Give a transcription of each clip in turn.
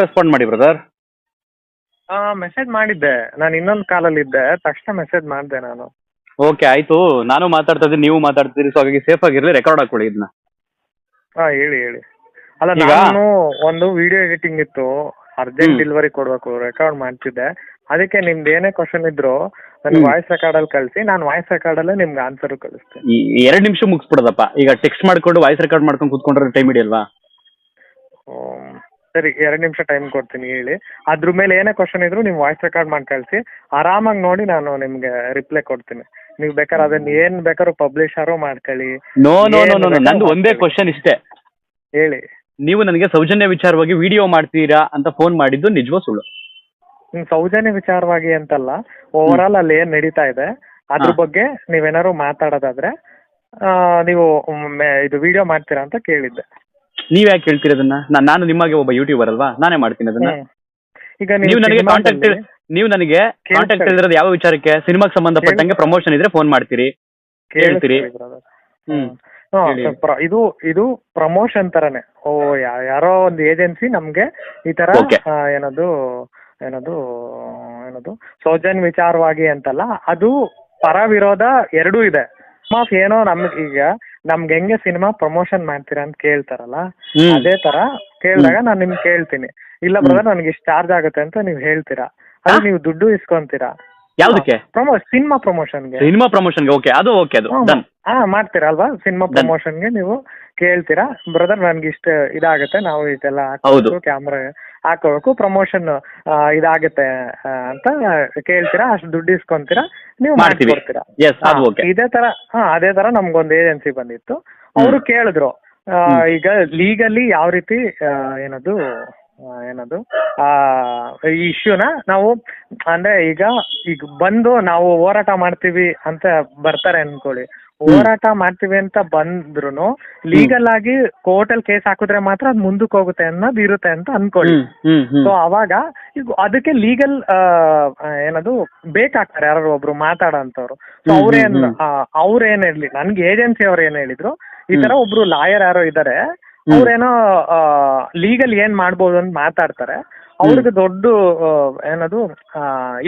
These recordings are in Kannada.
ರೆಸ್ಪಾಂಡ್ ಮಾಡಿ ಬ್ರದರ್ ಮೆಸೇಜ್ ಮಾಡಿದ್ದೆ. ನಾನು ಇನ್ನೊಂದು ಕಾಲಲ್ಲಿ ಇದ್ದೆ. ತಕ್ಷಣ ಮೆಸೇಜ್ ಮಾಡಿದೆ ನಾನು. ಓಕೆ ಆಯ್ತು. ನಾನು ಮಾತಾಡ್ತಾ ಇದ್ದೀನಿ ನೀವು ಮಾತಾಡ್ತೀರಿ. ಸೊ ಹಾಗಾಗಿ ಸೇಫ್ ಆಗಿರಲಿ ರೆಕಾರ್ಡ್ ಹಾಕೊಳ್ಳಿ ಇದನ್ನ ಹಾ ಹೇಳಿ ಹೇಳಿ. ಅಲ್ಲ ಈಗ- ನಾನು ಒಂದು ವಿಡಿಯೋ ಎಡಿಟಿಂಗ್ ಇತ್ತು. Urgent hmm. ಡೆಲಿವರಿ ಕೊಡ್ಬೇಕು ರೆಕಾರ್ಡ್ ಮಾಡ್ತಿದ್ದೆ. ಅದಕ್ಕೆ ನಿಮ್ದು ಏನೇ ಕ್ವಶನ್ ಇದ್ರು ನನ್ಗೆ ವಾಯ್ಸ್ ರೆಕಾರ್ಡ್ ಅಲ್ಲಿ ಕಳಿಸಿ ನಾನು ವಾಯ್ಸ್ ರೆಕಾರ್ಡ್ ಅಲ್ಲೇ ನಿಮ್ಗೆ ಆನ್ಸರ್ ಕಳಿಸ್ತೀನಿ. ಈ ಎರಡು ನಿಮಿಷ ಮುಗಿಸ್ಬಿಡೋದಪ್ಪ. ಈಗ ಟೆಕ್ಸ್ಟ್ ಮಾಡ್ಕೊಂಡು ವಾಯ್ಸ್ ರೆಕಾರ್ಡ್ ಮಾಡ್ಕೊಂಡು ಕೂತ್ಕೊಂಡ್ರೆ ಟೈಮ್ ಹಿಡಿಯಲ್ವಾ? ಹ್ಮ್. ಸರಿ ಎರಡು ನಿಮಿಷ ಟೈಮ್ ಕೊಡ್ತೀನಿ ಹೇಳಿ. ಅದ್ರ ಮೇಲೆ ಏನೇ ಕ್ವಶನ್ ಇದ್ರು ನೀವು ವಾಯ್ಸ್ ರೆಕಾರ್ಡ್ ಮಾಡಿ ಕಳಿಸಿ. ಆರಾಮಾಗಿ ನೋಡಿ ನಾನು ನಿಮ್ಗೆ ರಿಪ್ಲೈ ಕೊಡ್ತೀನಿ. ನೀವು ಬೇಕಾದ್ರೆ ಅದನ್ನ ಏನ್ ಬೇಕಾದ್ರೂ ಪಬ್ಲಿಷರು ಮಾಡ್ಕೊಳ್ಳಿ. ನೋ ನೋ ನೋ ನೋ ನಂದು ಒಂದೇ. ಕ್ವಶನ್ ಇಷ್ಟೇ. ಹೇಳಿ. ನೀವು ನನಗೆ ಸೌಜನ್ಯ ವಿಚಾರವಾಗಿ ವಿಡಿಯೋ ಮಾಡ್ತೀರಾ ಅಂತ ಫೋನ್ ಮಾಡಿದ್ದು ನಿಜವೋ ಸುಳ್ಳು? ಸೌಜನ್ಯ ವಿಚಾರವಾಗಿ ಅಂತಲ್ಲ ಓವರ್ ಆಲ್ ಅಲ್ಲಿ ಏನ್ ನಡೀತಾ ಇದೆ ಅದ್ರ ಹಾ. ಬಗ್ಗೆ ನೀವೇನಾದ್ರು ಮಾತಾಡೋದಾದ್ರೆ ಆ, ನೀವು ಒಮ್ಮೆ ಇದು ವಿಡಿಯೋ ಮಾಡ್ತೀರಾ ಅಂತ ಕೇಳಿದ್ದೆ. ನೀವ್ ಯಾಕೆ ಹೇಳ್ತೀರಿ ಅದನ್ನ ನಾನ್- ನಾನು ನಿಮಗೆ ಒಬ್ಬ ಯೂಟ್ಯೂಬರ್ ಅಲ್ವಾ ನಾನೇ ಮಾಡ್ತೀನಿ ಅದನ್ನ ಹ್ಮ್. ಈಗ ನೀವು ನನಗೆ ಕಾಂಟ್ಯಾಕ್ಟ್ ನೀವು ನನಗೆ. ಕಾಂಟ್ಯಾಕ್ಟ್ ಯಾವ ವಿಚಾರಕ್ಕೆ ಸಿನಿಮಾಗೆ ಸಂಬಂಧಪಟ್ಟಂಗೆ ಪ್ರಮೋಷನ್ ಇದ್ರೆ ಫೋನ್ ಮಾಡ್ತೀರಿ ಹೇಳ್ತೀರಿ. ಕೇಳಿಸ್ಕೊಳ್ಳಿ brother. ಹ್ಮ್ ಹಾ, ಹೇಳಿ. so ಪ್ರ- ಇದು ಇದು ಪ್ರಮೋಷನ್ ತರನೇ ಓ ಯಾ- ಯಾರೋ ಒಂದು ಏಜೆನ್ಸಿ ನಮ್ಗೆ ಈ ತರ Okay. ಆ, ಏನದು ಏನದು ಏನದು ಸೌಜನ್ಯ ವಿಚಾರವಾಗಿ ಅಂತಲ್ಲ ಅದು ಪರ ವಿರೋಧ ಎರಡೂ ಇದೆ ಮಾಫ್ ಏನೋ ನಮ್ಗೆ ಈಗ ನಮ್ಗೆ ಹೆಂಗೆ ಸಿನಿಮಾ ಪ್ರಮೋಷನ್ ಮಾಡ್ತೀರಾ ಅಂತ ಕೇಳ್ತಾರಲ್ಲ ಅದೇ ತರ ಕೇಳಿದಾಗ ನಾನು ನಿಮ್ಗೆ ಕೇಳ್ತೀನಿ. ಇಲ್ಲ ಬ್ರದರ್ ನನಗೆ ಇಷ್ಟು ಚಾರ್ಜ್ ಆಗುತ್ತೆ ಅಂತ ನೀವು ಹೇಳ್ತೀರಾ? ಅದು? ನೀವು ದುಡ್ಡು ಇಸ್ಕೊಂತೀರಾ? ಯಾವ್ದಕ್ಕೆ? ಪ್ರಮೋ ಸಿನಿಮಾ ಪ್ರಮೋಷನ್ಗೆ ಸಿನಿಮಾ ಪ್ರಮೋಷನ್ಗೆ ಓಕೆ ಅದು ಓಕೆ ಅದು ಡನ್ ಹಾ ಮಾಡ್ತೀರಾ ಅಲ್ವಾ? ಸಿನಿಮಾ. ಪ್ರಮೋಷನ್ಗೆ ನೀವು ಕೇಳ್ತೀರಾ? ಬ್ರದರ್ ನನ್ಗೆ ಇಷ್ಟ ಇದಾಗುತ್ತೆ ನಾವು ಇದೆಲ್ಲ ಹೌದು. ಕ್ಯಾಮ್ರಾ ಹಾಕೋಬೇಕು ಪ್ರಮೋಷನ್ ಇದಾಗುತ್ತೆ ಅಂತ ಕೇಳ್ತೀರಾ ಅಷ್ಟು ದುಡ್ಡು ಇಸ್ಕೊಂತೀರಾ ನೀವು. ಮಾಡ್ಕೊಡ್ತೀರಾ ಇದೇ ತರ ಹಾ ಅದೇ ತರ ನಮ್ಗೊಂದು ಏಜೆನ್ಸಿ ಬಂದಿತ್ತು. ಅವರು ಕೇಳಿದ್ರು ಈಗ ಲೀಗಲಿ ಯಾವ ರೀತಿ ಏನದು ಏನದು ಆ ಈ ಇಶ್ಯೂನ ನಾವು ಅಂದ್ರೆ ಈಗ ಈಗ ಬಂದು ನಾವು ಹೋರಾಟ ಮಾಡ್ತೀವಿ ಅಂತ ಬರ್ತಾರೆ ಅನ್ಕೊಳ್ಳಿ. ಹೋರಾಟ ಮಾಡ್ತೀವಿ ಅಂತ ಬಂದ್ರು ಲೀಗಲ್ ಆಗಿ ಕೋರ್ಟಲ್ ಕೇಸ್ ಹಾಕಿದ್ರೆ ಮಾತ್ರ ಅದ್ ಮುಂದಕ್ಕೆ ಹೋಗುತ್ತೆ ಅನ್ನೋದು ಇರುತ್ತೆ ಅಂತ ಅನ್ಕೊಳ್ಳಿ. ಸೊ ಅವಾಗ ಈಗ ಅದಕ್ಕೆ ಲೀಗಲ್ ಏನದು ಬೇಕಾಗ್ತಾರೆ ಯಾರು ಒಬ್ರು ಮಾತಾಡೋಂಥವ್ರು. ಸೊ ಅವ್ರೇನ್ ಅವ್ರೇನ್ ಹೇಳಿ ನನ್ಗೆ ಏಜೆನ್ಸಿ ಅವ್ರು ಏನ್ ಹೇಳಿದ್ರು ಈ ತರ. ಒಬ್ರು ಲಾಯರ್ ಯಾರೋ ಇದಾರೆ. ಅವ್ರೇನೋ ಲೀಗಲ್ ಏನ್ ಮಾಡ್ಬೋದು ಅಂತ ಮಾತಾಡ್ತಾರೆ ಅವ್ರಿಗೆ ದೊಡ್ಡ ಏನದು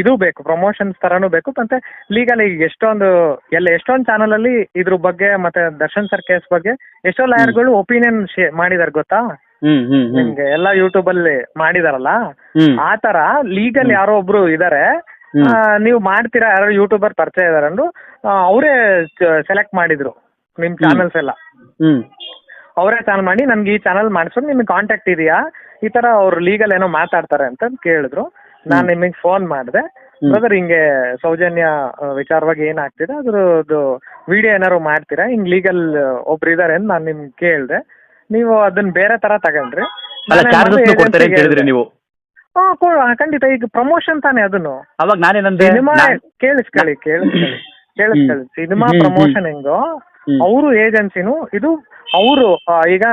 ಇದು ಬೇಕು ಪ್ರಮೋಷನ್ಸ್ ತರಾನು ಬೇಕು. ಮತ್ತೆ ಲೀಗಲ್ ಈಗ ಎಷ್ಟೊಂದು ಎಲ್ಲ ಎಷ್ಟೊಂದು ಚಾನಲ್ ಅಲ್ಲಿ ಇದ್ರ ಬಗ್ಗೆ ಮತ್ತೆ ದರ್ಶನ್ ಸರ್ ಕೇಸ್ ಬಗ್ಗೆ ಎಷ್ಟೋ ಲಾಯರ್ಗಳು ಒಪಿನಿಯನ್ ಮಾಡಿದಾರೆ ಗೊತ್ತಾ? ನಿಮ್ಗೆ ಎಲ್ಲಾ ಯೂಟ್ಯೂಬ್ ಅಲ್ಲಿ ಮಾಡಿದಾರಲ್ಲ? ಆತರ ಆ ತರ ಲೀಗಲ್ ಯಾರೋ ಒಬ್ರು ಇದಾರೆ. ನೀವು ಮಾಡ್ತೀರಾ ಯಾರೋ ಯೂಟ್ಯೂಬರ್ ಪರಿಚಯ ಇದಾರೆ ಅಂದ್ರು ಅವರೇ ಸೆಲೆಕ್ಟ್ ಮಾಡಿದ್ರು ನಿಮ್ ಚಾನಲ್ಸ್ ಎಲ್ಲ. ಅವರೇ ಚಾನಲ್ ಮಾಡಿ ನನ್ಗೆ ಈ ಚಾನಲ್ ಮಾಡ್ಸೋ ನಿಮ್ಗೆ ಕಾಂಟ್ಯಾಕ್ಟ್ ಇದೆಯಾ? ಈ ತರ ಅವ್ರು ಲೀಗಲ್ ಏನೋ ಮಾತಾಡ್ತಾರೆ ಅಂತ ಕೇಳಿದ್ರು. ನಾನು ನಿಮಗೆ ಫೋನ್ ಮಾಡಿದೆ. ಬ್ರದರ್ ಹಿಂಗೆ ಸೌಜನ್ಯ ವಿಚಾರವಾಗಿ ಏನಾಗ್ತಿದೆ ಅದ್ರದ್ದು ವಿಡಿಯೋ ಏನಾದ್ರು ಮಾಡ್ತೀರಾ? ಹಿಂಗ್ ಲೀಗಲ್ ಒಬ್ರು ಇದಾರೆ ಅಂತ ನಾನು ನಿಮ್ಗೆ ಕೇಳಿದೆ. ನೀವು ಅದನ್ನ ಬೇರೆ ತರ ತಗೊಂಡ್ರಿ. ನೀವು ಖಂಡಿತ ಈಗ ಪ್ರಮೋಷನ್ ತಾನೇ ಅದನ್ನು? ಅವಾಗ ಸಿನಿಮಾ ಕೇಳಿಸ್ಕೊಳ್ಳಿ ಕೇಳಿಸ್ಕೊಳ್ಳಿ ಕೇಳಿಸ್ಕೊಳ್ಳಿ. ಸಿನಿಮಾ. ಪ್ರಮೋಷನ್ ಹೆಂಗೋ. ಅವರು ಏಜೆನ್ಸಿನು ಇದು ಅವರು ಈಗ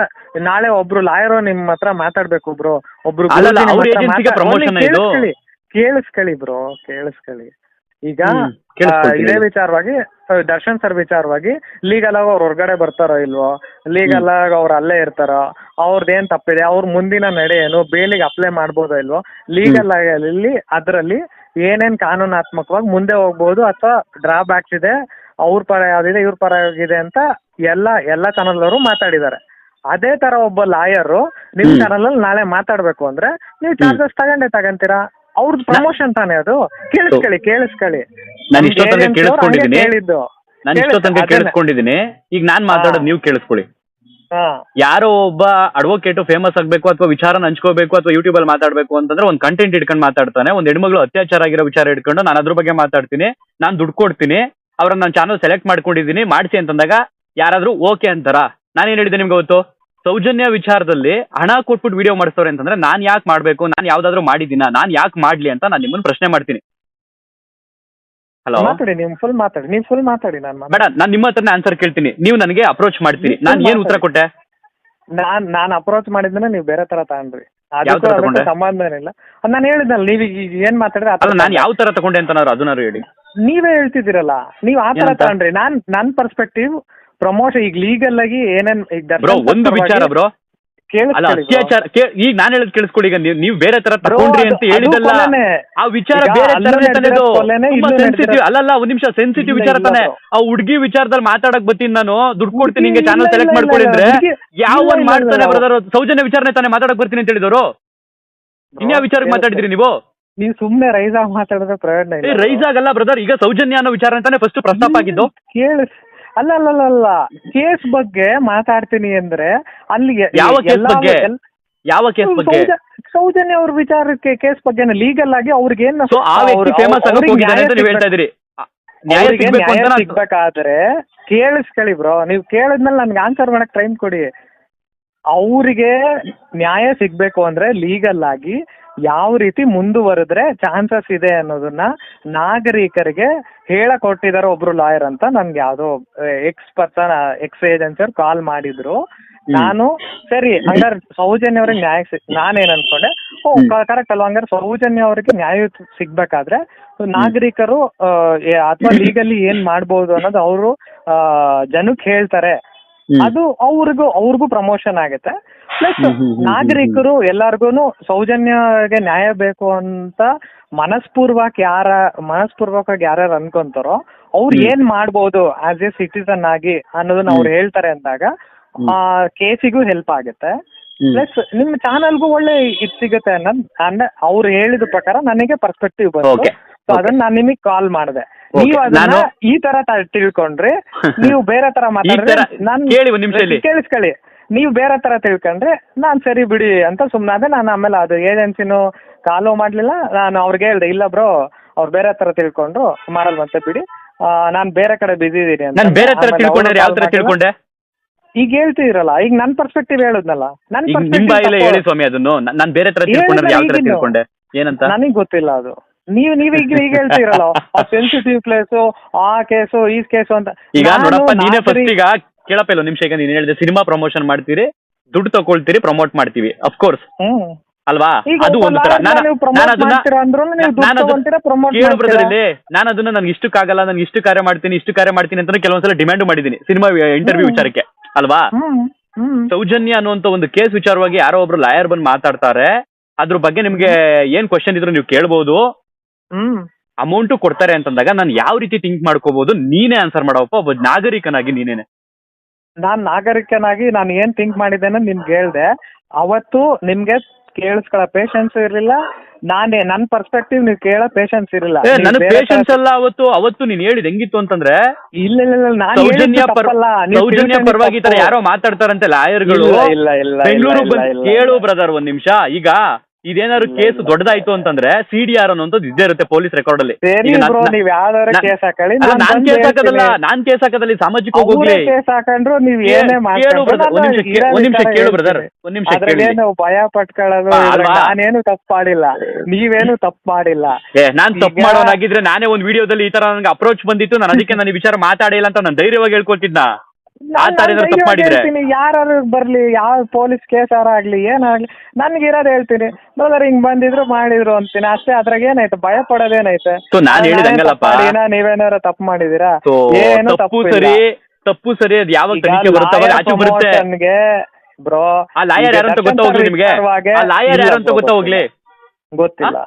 ನಾಳೆ ಒಬ್ರು ಲಾಯರ್ ನಿಮ್ ಹತ್ರ ಮಾತಾಡ್ಬೇಕು ಬ್ರೋ. ಒಬ್ರು ಅಲ್ಲಲ್ಲ, ಗುರೂಜಿ ನಿಮ್ ಅವ್ರ ಹತ್ರ agency ಗೆ ಮಾತಾಡ್- promotion ಒಂದ್ ಇದು. ಕೇಳಿಸ್ಕೊಳ್ಳಿ. ಕೇಳಿಸ್ಕೊಳ್ಳಿ ಬ್ರೋ ಕೇಳಿಸ್ಕೊಳ್ಳಿ. ಈಗ ಹ್ಮ್, ಆ, ಇದೇ ವಿಚಾರವಾಗಿ ಆ, ದರ್ಶನ್ ಸರ್ ವಿಚಾರವಾಗಿ ಲೀಗಲ್ ಆಗಿ ಅವ್ರು ಹೊರಗಡೆ ಬರ್ತಾರೋ ಇಲ್ವೋ ಲೀಗಲ್ ಆಗಿ ಅವ್ರು ಅಲ್ಲೇ ಇರ್ತಾರೋ ಅವ್ರದ್ದೇನ್ ತಪ್ಪಿದೆ ಅವ್ರ ಮುಂದಿನ ನಡೆ ಏನು ಬೇಲಿಗೆ ಅಪ್ಲೈ ಮಾಡ್ಬೋದೋ ಇಲ್ವೋ ಲೀಗಲ್ ಆಗಿ ಅಲ್ಲಿ ಅದರಲ್ಲಿ ಏನೇನ್ ಕಾನೂನಾತ್ಮಕವಾಗಿ ಮುಂದೆ ಹೋಗ್ಬೋದು ಅಥವಾ ಡ್ರಾಬ್ಯಾಕ್ಸ್ ಇದೆ ಅವ್ರ ಪರ ಯಾವ್ದಿದೆ ಇವ್ರ ಪರ ಯಾವ್ದಿದೆ ಅಂತ ಎಲ್ಲ ಎಲ್ಲ ಚಾನಲ್ ಅವರು ಮಾತಾಡಿದ್ದಾರೆ ಅದೇ ತರ ಒಬ್ಬ ಲಾಯರ್ ನಿಮ್. ಚಾನಲ್ ಅಲ್ಲಿ ನಾಳೆ ಮಾತಾಡ್ಬೇಕು ಅಂದ್ರೆ ನೀವು ಚಾರ್ಜಸ್ ತಗೊಂಡೇ ತಗಂತೀರಾ? ಅವ್ರದ್ದು ಪ್ರಮೋಷನ್ ತಾನೇ ಅದು? ಕೇಳಿಸ್ಕೊಳ್ಳಿ ಕೇಳಿಸ್ಕೊಳ್ಳಿ. ನಾನು ಇಷ್ಟೋ ತನಕ agency ಅವ್ರು ಹಂಗೆ ಕೇಳಿಸ್ಕೊಂಡಿದ್ದೀನಿ. ಕೇಳಿದ್ದು. ನಾನು ಇಷ್ಟೋ ತನಕ ಕೇಳಿಸ್- ಕೇಳಿಸ್ಕೊಂಡಿದ್ದೀನಿ. ಈಗ ನಾನ್ ಮಾತಾಡೋದು. ನೀವು ಕೇಳಿಸ್ಕೊಳ್ಳಿ. ಹಾ. ಯಾರೋ ಒಬ್ಬ ಅಡ್ವೊಕೇಟ್ ಫೇಮಸ್ ಆಗ್ಬೇಕು ಅಥವಾ ವಿಚಾರ ಹಂಚ್ಕೋಬೇಕು ಅಥವಾ ಯೂಟ್ಯೂಬ್ ಅಲ್ಲಿ ಮಾತಾಡ್ಬೇಕು ಅಂತಂದ್ರೆ ಒಂದು ಕಂಟೆಂಟ್ ಇಟ್ಕೊಂಡು ಮಾತಾಡ್ತಾನೆ. ಒಂದು ಹೆಣ್ಮಗಳು ಅತ್ಯಾಚಾರ ಆಗಿರೋ ವಿಚಾರ ಇಟ್ಕೊಂಡು ನಾನು ಅದ್ರ ಬಗ್ಗೆ ಮಾತಾಡ್ತೀನಿ. ನಾನು ದುಡ್ಡು ಕೊಡ್ತೀನಿ. ಅವ್ರನ್ನ ನಾನು ಚಾನಲ್ ಸೆಲೆಕ್ಟ್ ಮಾಡ್ಕೊಂಡಿದ್ದೀನಿ ಮಾಡಿಸಿ ಅಂತಂದಾಗ ಯಾರಾದರೂ ಓಕೆ ಅಂತಾರ? ಏನ್ ಹೇಳಿದೆ ನಿಮ್ಗೆ ಗೊತ್ತು? ಸೌಜನ್ಯ ವಿಚಾರದಲ್ಲಿ ಹಣ ಕೊಟ್ಬಿಟ್ಟು ವಿಡಿಯೋ ಮಾಡಿಸ್ತವ್ರೆ ಅಂತಂದ್ರೆ ನಾನ್ ಯಾಕೆ ಮಾಡ್ಬೇಕು? ನಾನು ಯಾವ್ದಾದ್ರು ಮಾಡಿದ್ದೀನ? ನಾನ್ ಯಾಕೆ ಮಾಡ್ಲಿ ಅಂತ ನಾನು ನಿಮ್ಮನ್ನ ಪ್ರಶ್ನೆ ಮಾಡ್ತೀನಿ. ಹಲೋ ಮಾತಾಡಿ ನೀವು ಫುಲ್ ಮಾತಾಡಿ ನೀವು ಫುಲ್ ಮಾತಾಡಿ ನಾನು ಬೇಡ ನಾನು ನಿಮ್ಮ ಹತ್ರನೇ ಆನ್ಸರ್ ಕೇಳ್ತೀನಿ. ನೀವು ನನಗೆ ಅಪ್ರೋಚ್ ಮಾಡ್ತೀನಿ. ನಾನು ಏನ್ ಉತ್ತರ ಕೊಟ್ಟೆ? ನಾನ್ ನಾನ್ ಅಪ್ರೋಚ್ ಮಾಡಿದ್ರೆ ನೀವು ಬೇರೆ ತರ ತಗೊಂಡ್ರಿ. ಅದಕ್ಕೂ ಅದಕ್ಕೂ? ಸಂಬಂಧ ಏನಿಲ್ಲ ನಾನು ಹೇಳಿದ್ನಲ್ಲ ನೀವು ಏನ್ ಮಾತಾಡಿದ್ರೆ ಅಲ್ಲ ನಾನು ಯಾವ ತರ ತಗೊಂಡೆ ಅಂತ ಹೇಳಿ. ನೀವೇ ಹೇಳ್ತಿದ್ದೀರಲ್ಲ ನೀವ್ ಆ ತರ ಏನಂತ? ತಗೊಂಡ್ರಿ ನಾನ್ ನನ್ ಪರ್ಸ್ಪೆಕ್ಟಿವ್ ಪ್ರಮೋಷನ್ ಈಗ ಲೀಗಲ್ ಆಗಿ ಏನೇನ್ ಈಗ ಬ್ರೋ ದರ್ಶನ್ ಒಂದು ಪರವಾಗಿ- ವಿಚಾರ ಬ್ರೋ ಅಲ್ಲ ಕೇಳಿಸ್ಕೊಳ್ಳಿ bro. ಅತ್ಯಾಚಾರ ಕೇ- ಈಗ ನಾನು ಹೇಳದ್ ಕೇಳಿಸ್ಕೊಳ್ಳಿ ಈಗ ನೀವು ನೀವು ಬೇರೆ ತರ Bro, ತಗೊಂಡ್ರಿ ಅದು- ಅಂತ ಅದು ಹೇಳಿದಲ್ಲ ಕೊಲೆನೇ. ಆ ವಿಚಾರ ಈಗ ಬೇರೆ ಅಲ್ಲೂ ತರನೇ ತಾನೆ ನಡೆದಿರೋ ಕೊಲೆನೇ, ತುಂಬಾ ಇಲ್ಲೂ ಸೆನ್ಸಿಟಿವ್ ನಡೆದಿರೋ- ಅಲ್ಲಲ್ಲ ಒಂದ್ ನಿಮಿಷ ಸೆನ್ಸಿಟಿವ್ ಇಲ್ಲ, ವಿಚಾರ ಇಲ್ಲ ತಾನೆ. ಆ ಹುಡ್ಗಿ ವಿಚಾರದಲ್ಲಿ ಮಾತಾಡಕ್ ಬತ್ತೀನಿ ನಾನು ದುಡ್ಡು ಕೊಡ್ತೀನಿ ನಿಂಗೆ ಚಾನಲ್ ಇಲ್ಲ, ಸೆಲೆಕ್ಟ್ ಇಲ್ಲ, ಮಾಡ್ಕೊಳ್ಳಿ ಇಲ್ಲ, ಅಂದ್ರೆ ಹುಡ್ಗಿ- ಯಾವ ಇಲ್ಲ, ಒಂದ್ ಇಲ್ಲ, ಮಾಡ್ತಾನೆ ಇಲ್ಲ. ಬ್ರದರ್ ಸೌಜನ್ಯ ವಿಚಾರನೆ ತಾನೆ ಮಾತಾಡಕ್ ಬರ್ತೀನಿ ಅಂತ ಹೇಳಿದವರು ಇನ್ಯಾವ ವಿಚಾರಕ್ಕೆ ಮಾತಾಡಿದ್ರಿ ನೀವು ನೀವು ಸುಮ್ನೆ ರೈಸ್ ಆಗಿ ಮಾತಾಡಿದ್ರೆ ಪ್ರಯೋಜನ ಇಲ್ಲ. ರೈಸ್ ಆಗಲ್ಲ ಬ್ರದರ್ ಈಗ ಸೌಜನ್ಯ ಅನ್ನೋ ವಿಚಾರ ಅಂತಾನೆ ಫಸ್ಟ್ ಪ್ರಸ್ತಾಪ ಆಗಿದ್ದು. ಕೇಳಿಸ್ ಅಲ್ಲ ಅಲ್ಲ ಅಲ್ಲ ಅಲ್ಲ. ಕೇಸ್ ಬಗ್ಗೆ ಮಾತಾಡ್ತೀನಿ ಅಂದ್ರೆ ಅಲ್ಲಿ ಯಾವ ಕೇಸ್ ಎಲ್ಲಾ- ಬಗ್ಗೆ? ಯಾವ ಕೇಸ್ ಬಗ್ಗೆ? ಸೌಜ- ಸೌಜನ್ಯ ಅವ್ರ ವಿಚಾರಕ್ಕೆ ಕೇಸ್ ಬಗ್ಗೆ ಲೀಗಲ್ ಆಗಿ ಅವ್ರಿಗೆ ಏನ್ ಸೊ ಆ ವ್ಯಕ್ತಿ ಫೇಮಸ್ ಹೋಗಿದ್ದಾನೆ ಅಂತ ನೀವು ಹೇಳ್ತಾ ಆ, ನ್ಯಾಯ ಅವ್ರಿಗೆ ಸಿಗ್ಬೇಕು ನ್ಯಾಯ ಅಂತ ನಾನು- ಸಿಗ್ಬೇಕಾದ್ರೆ ಕೇಳಿಸ್ಕೊಳ್ಳಿ ಬ್ರೋ ನೀವು ಕೇಳಿದ್ಮೇಲೆ ನನ್ಗೆ ಆನ್ಸರ್ ಮಾಡಕ್ ಟೈಮ್ ಕೊಡಿ. ಅವರಿಗೆ ನ್ಯಾಯ ಸಿಗ್ಬೇಕು ಅಂದ್ರೆ ಲೀಗಲ್ ಆಗಿ ಯಾವ ರೀತಿ ಮುಂದುವರೆದ್ರೆ ಚಾನ್ಸಸ್ ಇದೆ ಅನ್ನೋದನ್ನ ನಾಗರಿಕರಿಗೆ ಹೇಳ ಕೊಟ್ಟಿದ್ದಾರೆ ಒಬ್ರು ಲಾಯರ್ ಅಂತ ನನ್ಗೆ ಯಾವ್ದೋ ಎಕ್ಸ್ ಪರ್ಸನ್ ಎಕ್ಸ್ ಏಜೆನ್ಸಿ ಅವ್ರು ಕಾಲ್ ಮಾಡಿದ್ರು. ನಾನು ಸರಿ ಹಂಗಾರೆ ಸೌಜನ್ಯ ಅವ್ರಿಗೆ ನ್ಯಾಯ ನಾನು ನಾನೇನ್ ಅನ್ಕೊಂಡೆ ಓ ಕರೆಕ್ಟ್ ಅಲ್ವಾ ಹಂಗಾರೆ ಸೌಜನ್ಯ ಅವರಿಗೆ ನ್ಯಾಯ ಸಿಗ್ಬೇಕಾದ್ರೆ ನಾಗರಿಕರು ಅಥವಾ ಲೀಗಲಿ ಏನ್ ಮಾಡ್ಬೋದು ಅನ್ನೋದು ಅವರು ಜನಕ್ಕೆ ಹೇಳ್ತಾರೆ. ಅದು ಅವ್ರಿಗೂ ಅವ್ರಿಗೂ ಪ್ರಮೋಷನ್ ಆಗುತ್ತೆ. ಪ್ಲಸ್ ನಾಗರಿಕರು ಎಲ್ಲಾರ್ಗು ಸೌಜನ್ಯಗೆ ನ್ಯಾಯ ಬೇಕು ಅಂತ ಮನಸ್ಪೂರ್ವಕ್ ಯಾರ ಮನಸ್ಪೂರ್ವಕವಾಗಿ ಯಾರ್ಯಾರು ಅನ್ಕೊಂತಾರೋ ಅವ್ರು. ಏನ್ ಮಾಡ್ಬೋದು ಆಸ್ ಎ ಸಿಟಿಸನ್ ಆಗಿ ಅನ್ನೋದನ್ನ ಅವ್ರು ಹೇಳ್ತಾರೆ ಅಂದಾಗ ಆ ಕೇಸಿಗೂ ಹೆಲ್ಪ್ ಆಗುತ್ತೆ. ಪ್ಲಸ್ ನಿಮ್ ಚಾನಲ್ಗೂ ಒಳ್ಳೆ ಇದು ಸಿಗುತ್ತೆ ಅನ್ನೋದ್ ಅಂದ್ರೆ ಅವ್ರು ಹೇಳಿದ ಪ್ರಕಾರ ನನಗೆ ಪರ್ಸ್ಪೆಕ್ಟಿವ್ ಬಂತು Okay. ಸೊ ಅದನ್ನ ನಾನು ನಿಮಗ್ ಕಾಲ್ ಮಾಡಿದೆ. ನೀವು ಅದನ್ನ ನಾನು- ಈ ತರ ತಿಳ್ಕೊಂಡ್ರಿ ನೀವು ಬೇರೆ ತರ ಮಾತಾಡಿದ್ರೆ ನಾನು. ಕೇಳಿಸ್ಕೊಳ್ಳಿ ನೀವು ಬೇರೆ ತರ ತಿಳ್ಕೊಂಡ್ರೆ ನಾನು ಸರಿ ಬಿಡಿ ಅಂತ ಸುಮ್ಮನಾದೆ ನಾನು ಆಮೇಲೆ ಅದು ಏಜೆನ್ಸಿನೂ ಕಾಲು ಮಾಡಲಿಲ್ಲ. ನಾನು ಅವ್ರಿಗೆ ಹೇಳ್ದೆ ಇಲ್ಲ ಬ್ರೋ ಅವ್ರು ಬೇರೆ ತರ ತಿಳ್ಕೊಂಡ್ರು ಮಾಡಲ್ವಂತೆ ಬಿಡಿ. ನಾನು ಬೇರೆ ಕಡೆ ಬಿಸಿ ಇದೀನಿ ಅಂತ. ನಾನು ಬೇರೆ ತರ ಆಮೇಲೆ ತಿಳ್ಕೊಂಡ್ರೆ ಯಾವ ತರ. ತಿಳ್ಕೊಂಡೆ? ಈಗ ಹೇಳ್ತಿದಿರಲ್ಲ ಈಗ ನನ್ನ ಪರ್ಸ್ಪೆಕ್ಟಿವ್ ಹೇಳುದ್ನಲ್ಲ ನನ್ನ ಈಗ ನಿಮ್ ಬಾಯಿಲೆ ಹೇಳಿ ಸ್ವಾಮಿ ಅದನ್ನು. ನ- ನಾನ್ ಬೇರೆ ತರ ತಿಳ್ಕೊಂಡ್ರೆ ಯಾವ ತರ ತಿಳ್ಕೊಂಡೆ? ಏನಂತ? ನನಗ್ ಗೊತ್ತಿಲ್ಲ ಅದು. ನೀವು ನೀವ್ ಈಗ ಈಗ ಹೇಳ್ತಿರಲ್ಲ ಸೆನ್ಸಿಟಿವ್ ಪ್ಲೇಸು ಆ ಕೇಸು ಈ ಕೇಸು ಅಂತ. ಈಗ ನಾನು ನೋಡಪ್ಪ ನೀನೇ ನಾಲ್ಕು ಫಸ್ಟ್ ಈಗ ಕೇಳಪ್ಪ ಇಲ್ಲ ನಿಮಿಷ ಈಗ ನೀನ್ ಹೇಳಿದೆ ಸಿನಿಮಾ ಪ್ರಮೋಷನ್ ಮಾಡ್ತೀರಿ ದುಡ್ಡು ತಗೊಳ್ತೀರಿ ಪ್ರಮೋಟ್ ಮಾಡ್ತೀವಿ. Of course hmm. ಅಲ್ವಾ? ಅದು ಒಂದು ತರ. ನಾನು ಅದನ್ನ ನನ್ಗೆ ಇಷ್ಟಕ್ಕಾಗಲ್ಲ ನನ್ಗೆ ಇಷ್ಟು ಕಾರ್ಯ ಮಾಡ್ತೀನಿ ಇಷ್ಟು ಕಾರ್ಯ ಮಾಡ್ತೀನಿ ಅಂತ ಕೆಲವೊಂದ್ಸಲ ಡಿಮ್ಯಾಂಡ್ ಮಾಡಿದೀನಿ ಸಿನಿಮಾ ಇಂಟರ್ವ್ಯೂ ವಿಚಾರಕ್ಕೆ. ಅಲ್ವಾ? ಸೌಜನ್ಯ ಅನ್ನುವಂತ ಒಂದು ಕೇಸ್ ವಿಚಾರವಾಗಿ ಯಾರೋ ಒಬ್ರು ಲಾಯರ್ ಬಂದು ಮಾತಾಡ್ತಾರೆ. ಅದ್ರ ಬಗ್ಗೆ ನಿಮ್ಗೆ ಏನ್ ಕ್ವಶನ್ ಇದ್ರು ನೀವು ಕೇಳ್ಬೋದು. ಅಮೌಂಟ್ ಕೊಡ್ತಾರೆ ಅಂತಂದಾಗ ನಾನು ಯಾವ ರೀತಿ ಥಿಂಕ್ ಮಾಡ್ಕೋಬಹುದು ನೀನೇ ಆನ್ಸರ್ ಮಾಡವಪ್ಪ ಒಬ್ಬ ನಾಗರಿಕನಾಗಿ ನೀನೇನೆ. ನಾನ್ ನಾಗರಿಕನಾಗಿ ನಾನು ಏನ್ ಥಿಂಕ್ ಮಾಡಿದ್ದೇನೆ ನಿಮ್ಗೆ ಹೇಳ್ದೆ. ಅವತ್ತು ನಿಮ್ಗೆ ಕೇಳಿಸ್ಕೊಳ್ಳೋ ಪೇಷನ್ಸ್ ಇರ್ಲಿಲ್ಲ. ನಾನೇ ನನ್ನ ಪರ್ಸ್ಪೆಕ್ಟಿವ್ ನೀವು ಕೇಳೋ ಪೇಷನ್ಸ್ ಇರಲಿಲ್ಲ. ನನ್ನ ಪೇಷನ್ಸ್ ಎಲ್ಲ ಅವತ್ತು. ಅವತ್ತು ನೀನ್ ಹೇಳಿದ್ ಹೆಂಗಿತ್ತು ಅಂತಂದ್ರೆ ಇಲ್ಲ ಇಲ್ಲ ಇಲ್ಲ ನಾನ್ ಸೌಜನ್ಯ ಪರ ಪರವಾಗಿ ಈ ತರ ಯಾರೋ ಮಾತಾಡ್ತಾರಂತೆ ಲಾಯರ್ಗಳು. ಇಲ್ಲ, ಇಲ್ಲ, ಇಲ್ಲ, ಬೆಂಗಳೂರು ಇಲ್ಲ, ಬಂದು ಇಲ್ಲ, ಕೇಳು ಬ್ರದರ್ ಒಂದ್ ನಿಮಿಷ. ಈಗ ಇದೇನಾದ್ರು ಕೇಸ್ ದೊಡ್ಡದಾಯ್ತು ಅಂತಂದ್ರೆ ಸಿ ಡಿ ಆರ್ ಅನ್ನೋದು ಇದ್ದೇ ಇರುತ್ತೆ ಪೊಲೀಸ್ ರೆಕಾರ್ಡ್ ಅಲ್ಲಿ. ಸರಿ ಈಗ ನಾನ್- ಬ್ರೋ ನಾನ್- ನೀವ್ ಯಾವ್ದಾರ ನಾನ್- ಕೇಸ್ ಹಾಕೊಳ್ಳಿ ಅಲ್ಲ, ನಾನ್ ಕೇಸ್ ಹಾಕೋದಲ್ಲ ನಾನ್ ಕೇಸ್ ಹಾಕೋದಲ್ಲಿ ಸಾಮಾಜಿಕ ಹೋಗ್ಲಿ. ಕೇಸ್ ಹಾಕೊಂಡ್ರು ನೀವ್ ಏನೇ ಕೇಳು ಬ್ರದರ್ ಒಂದ್ ನಿಮಿಷ ಕೇ- ಒಂದ್ ನಿಮಿಷ ಕೇಳು ಬ್ರದರ್ ಒಂದ್ ನಿಮಿಷ ಭಯ ಪಟ್ಕೊಳ್ಳೋದು ಹಾ, ಇದ್ರಲ್ಲಿ ಅಲ್ವಾ? ನಾನೇನು ತಪ್ಪು ಮಾಡಿಲ್ಲ. ನೀವೇನು ತಪ್ಪು ಮಾಡಿಲ್ಲ. ಏ ನಾನ್ ತಪ್ಪು ಈಗ- ಮಾಡೋನಾಗಿದ್ರೆ ನಾನೇ ಒಂದ್ ವಿಡಿಯೋದಲ್ಲಿ ಈ ತರ ನನಗೆ ಅಪ್ರೋಚ್ ಬಂದಿತ್ತು ನಾನು ಅದಕ್ಕೆ ನಾನು ಈ ವಿಚಾರ ಮಾತಾಡಿಲ್ಲ ಅಂತ ನಾನು ಧೈರ್ಯವಾಗಿ ಹೇಳ್ಕೊತಿದ್ನ ಆ ಏನಾದ್ರು ತಪ್ಪು ಮಾಡಿದ್ರೆ? ಯಾರು ಬರ್ಲಿ ಯಾವ ಪೊಲೀಸ್ ಕೇಸ್ ಆಗ್ಲಿ ಏನಾಗ್ಲಿ ನನ್ಗೆ ಇರೋದು ಹೇಳ್ತೀನಿ. ಬ್ರದರ್ ಹಿಂಗ್ ಬಂದಿದ್ರು ಮಾಡಿದ್ರು ಅಂತೀನಿ. ಅಷ್ಟೇ ಅದ್ರಾಗ ಏನಾಯ್ತು? ಭಯ ಪಡೋದೇನೈತೆ ನಾನ್ ಹೇಳಿದ್ ಹಂಗಲ್ಲಪ್ಪ. ನೀವೇನಾರ ತಪ್ಪು ಮಾಡಿದೀರಾ? ಏನು ತಪ್ಪು ತಪ್ಪು ಸರಿ ತಪ್ಪು ಸರಿ ಅದು ಯಾವಾಗ ತನಿಖೆ ಬರುತ್ತೆ ಅವಾಗ ಆಚೆ ಬರುತ್ತೆ. ಬ್ರೋ ಆ ಲಾಯರ್ ಯಾರು ಅಂತ ಗೊತ್ತಾ ಹೋಗ್ಲಿ ನಿಮ್ಗೆ? ಆ ಲಾಯರ್ ಯಾರು ಅಂತ ಗೊತ್ತಾ ಹೋಗ್ಲಿ? ಗೊತ್ತಿಲ್ಲ.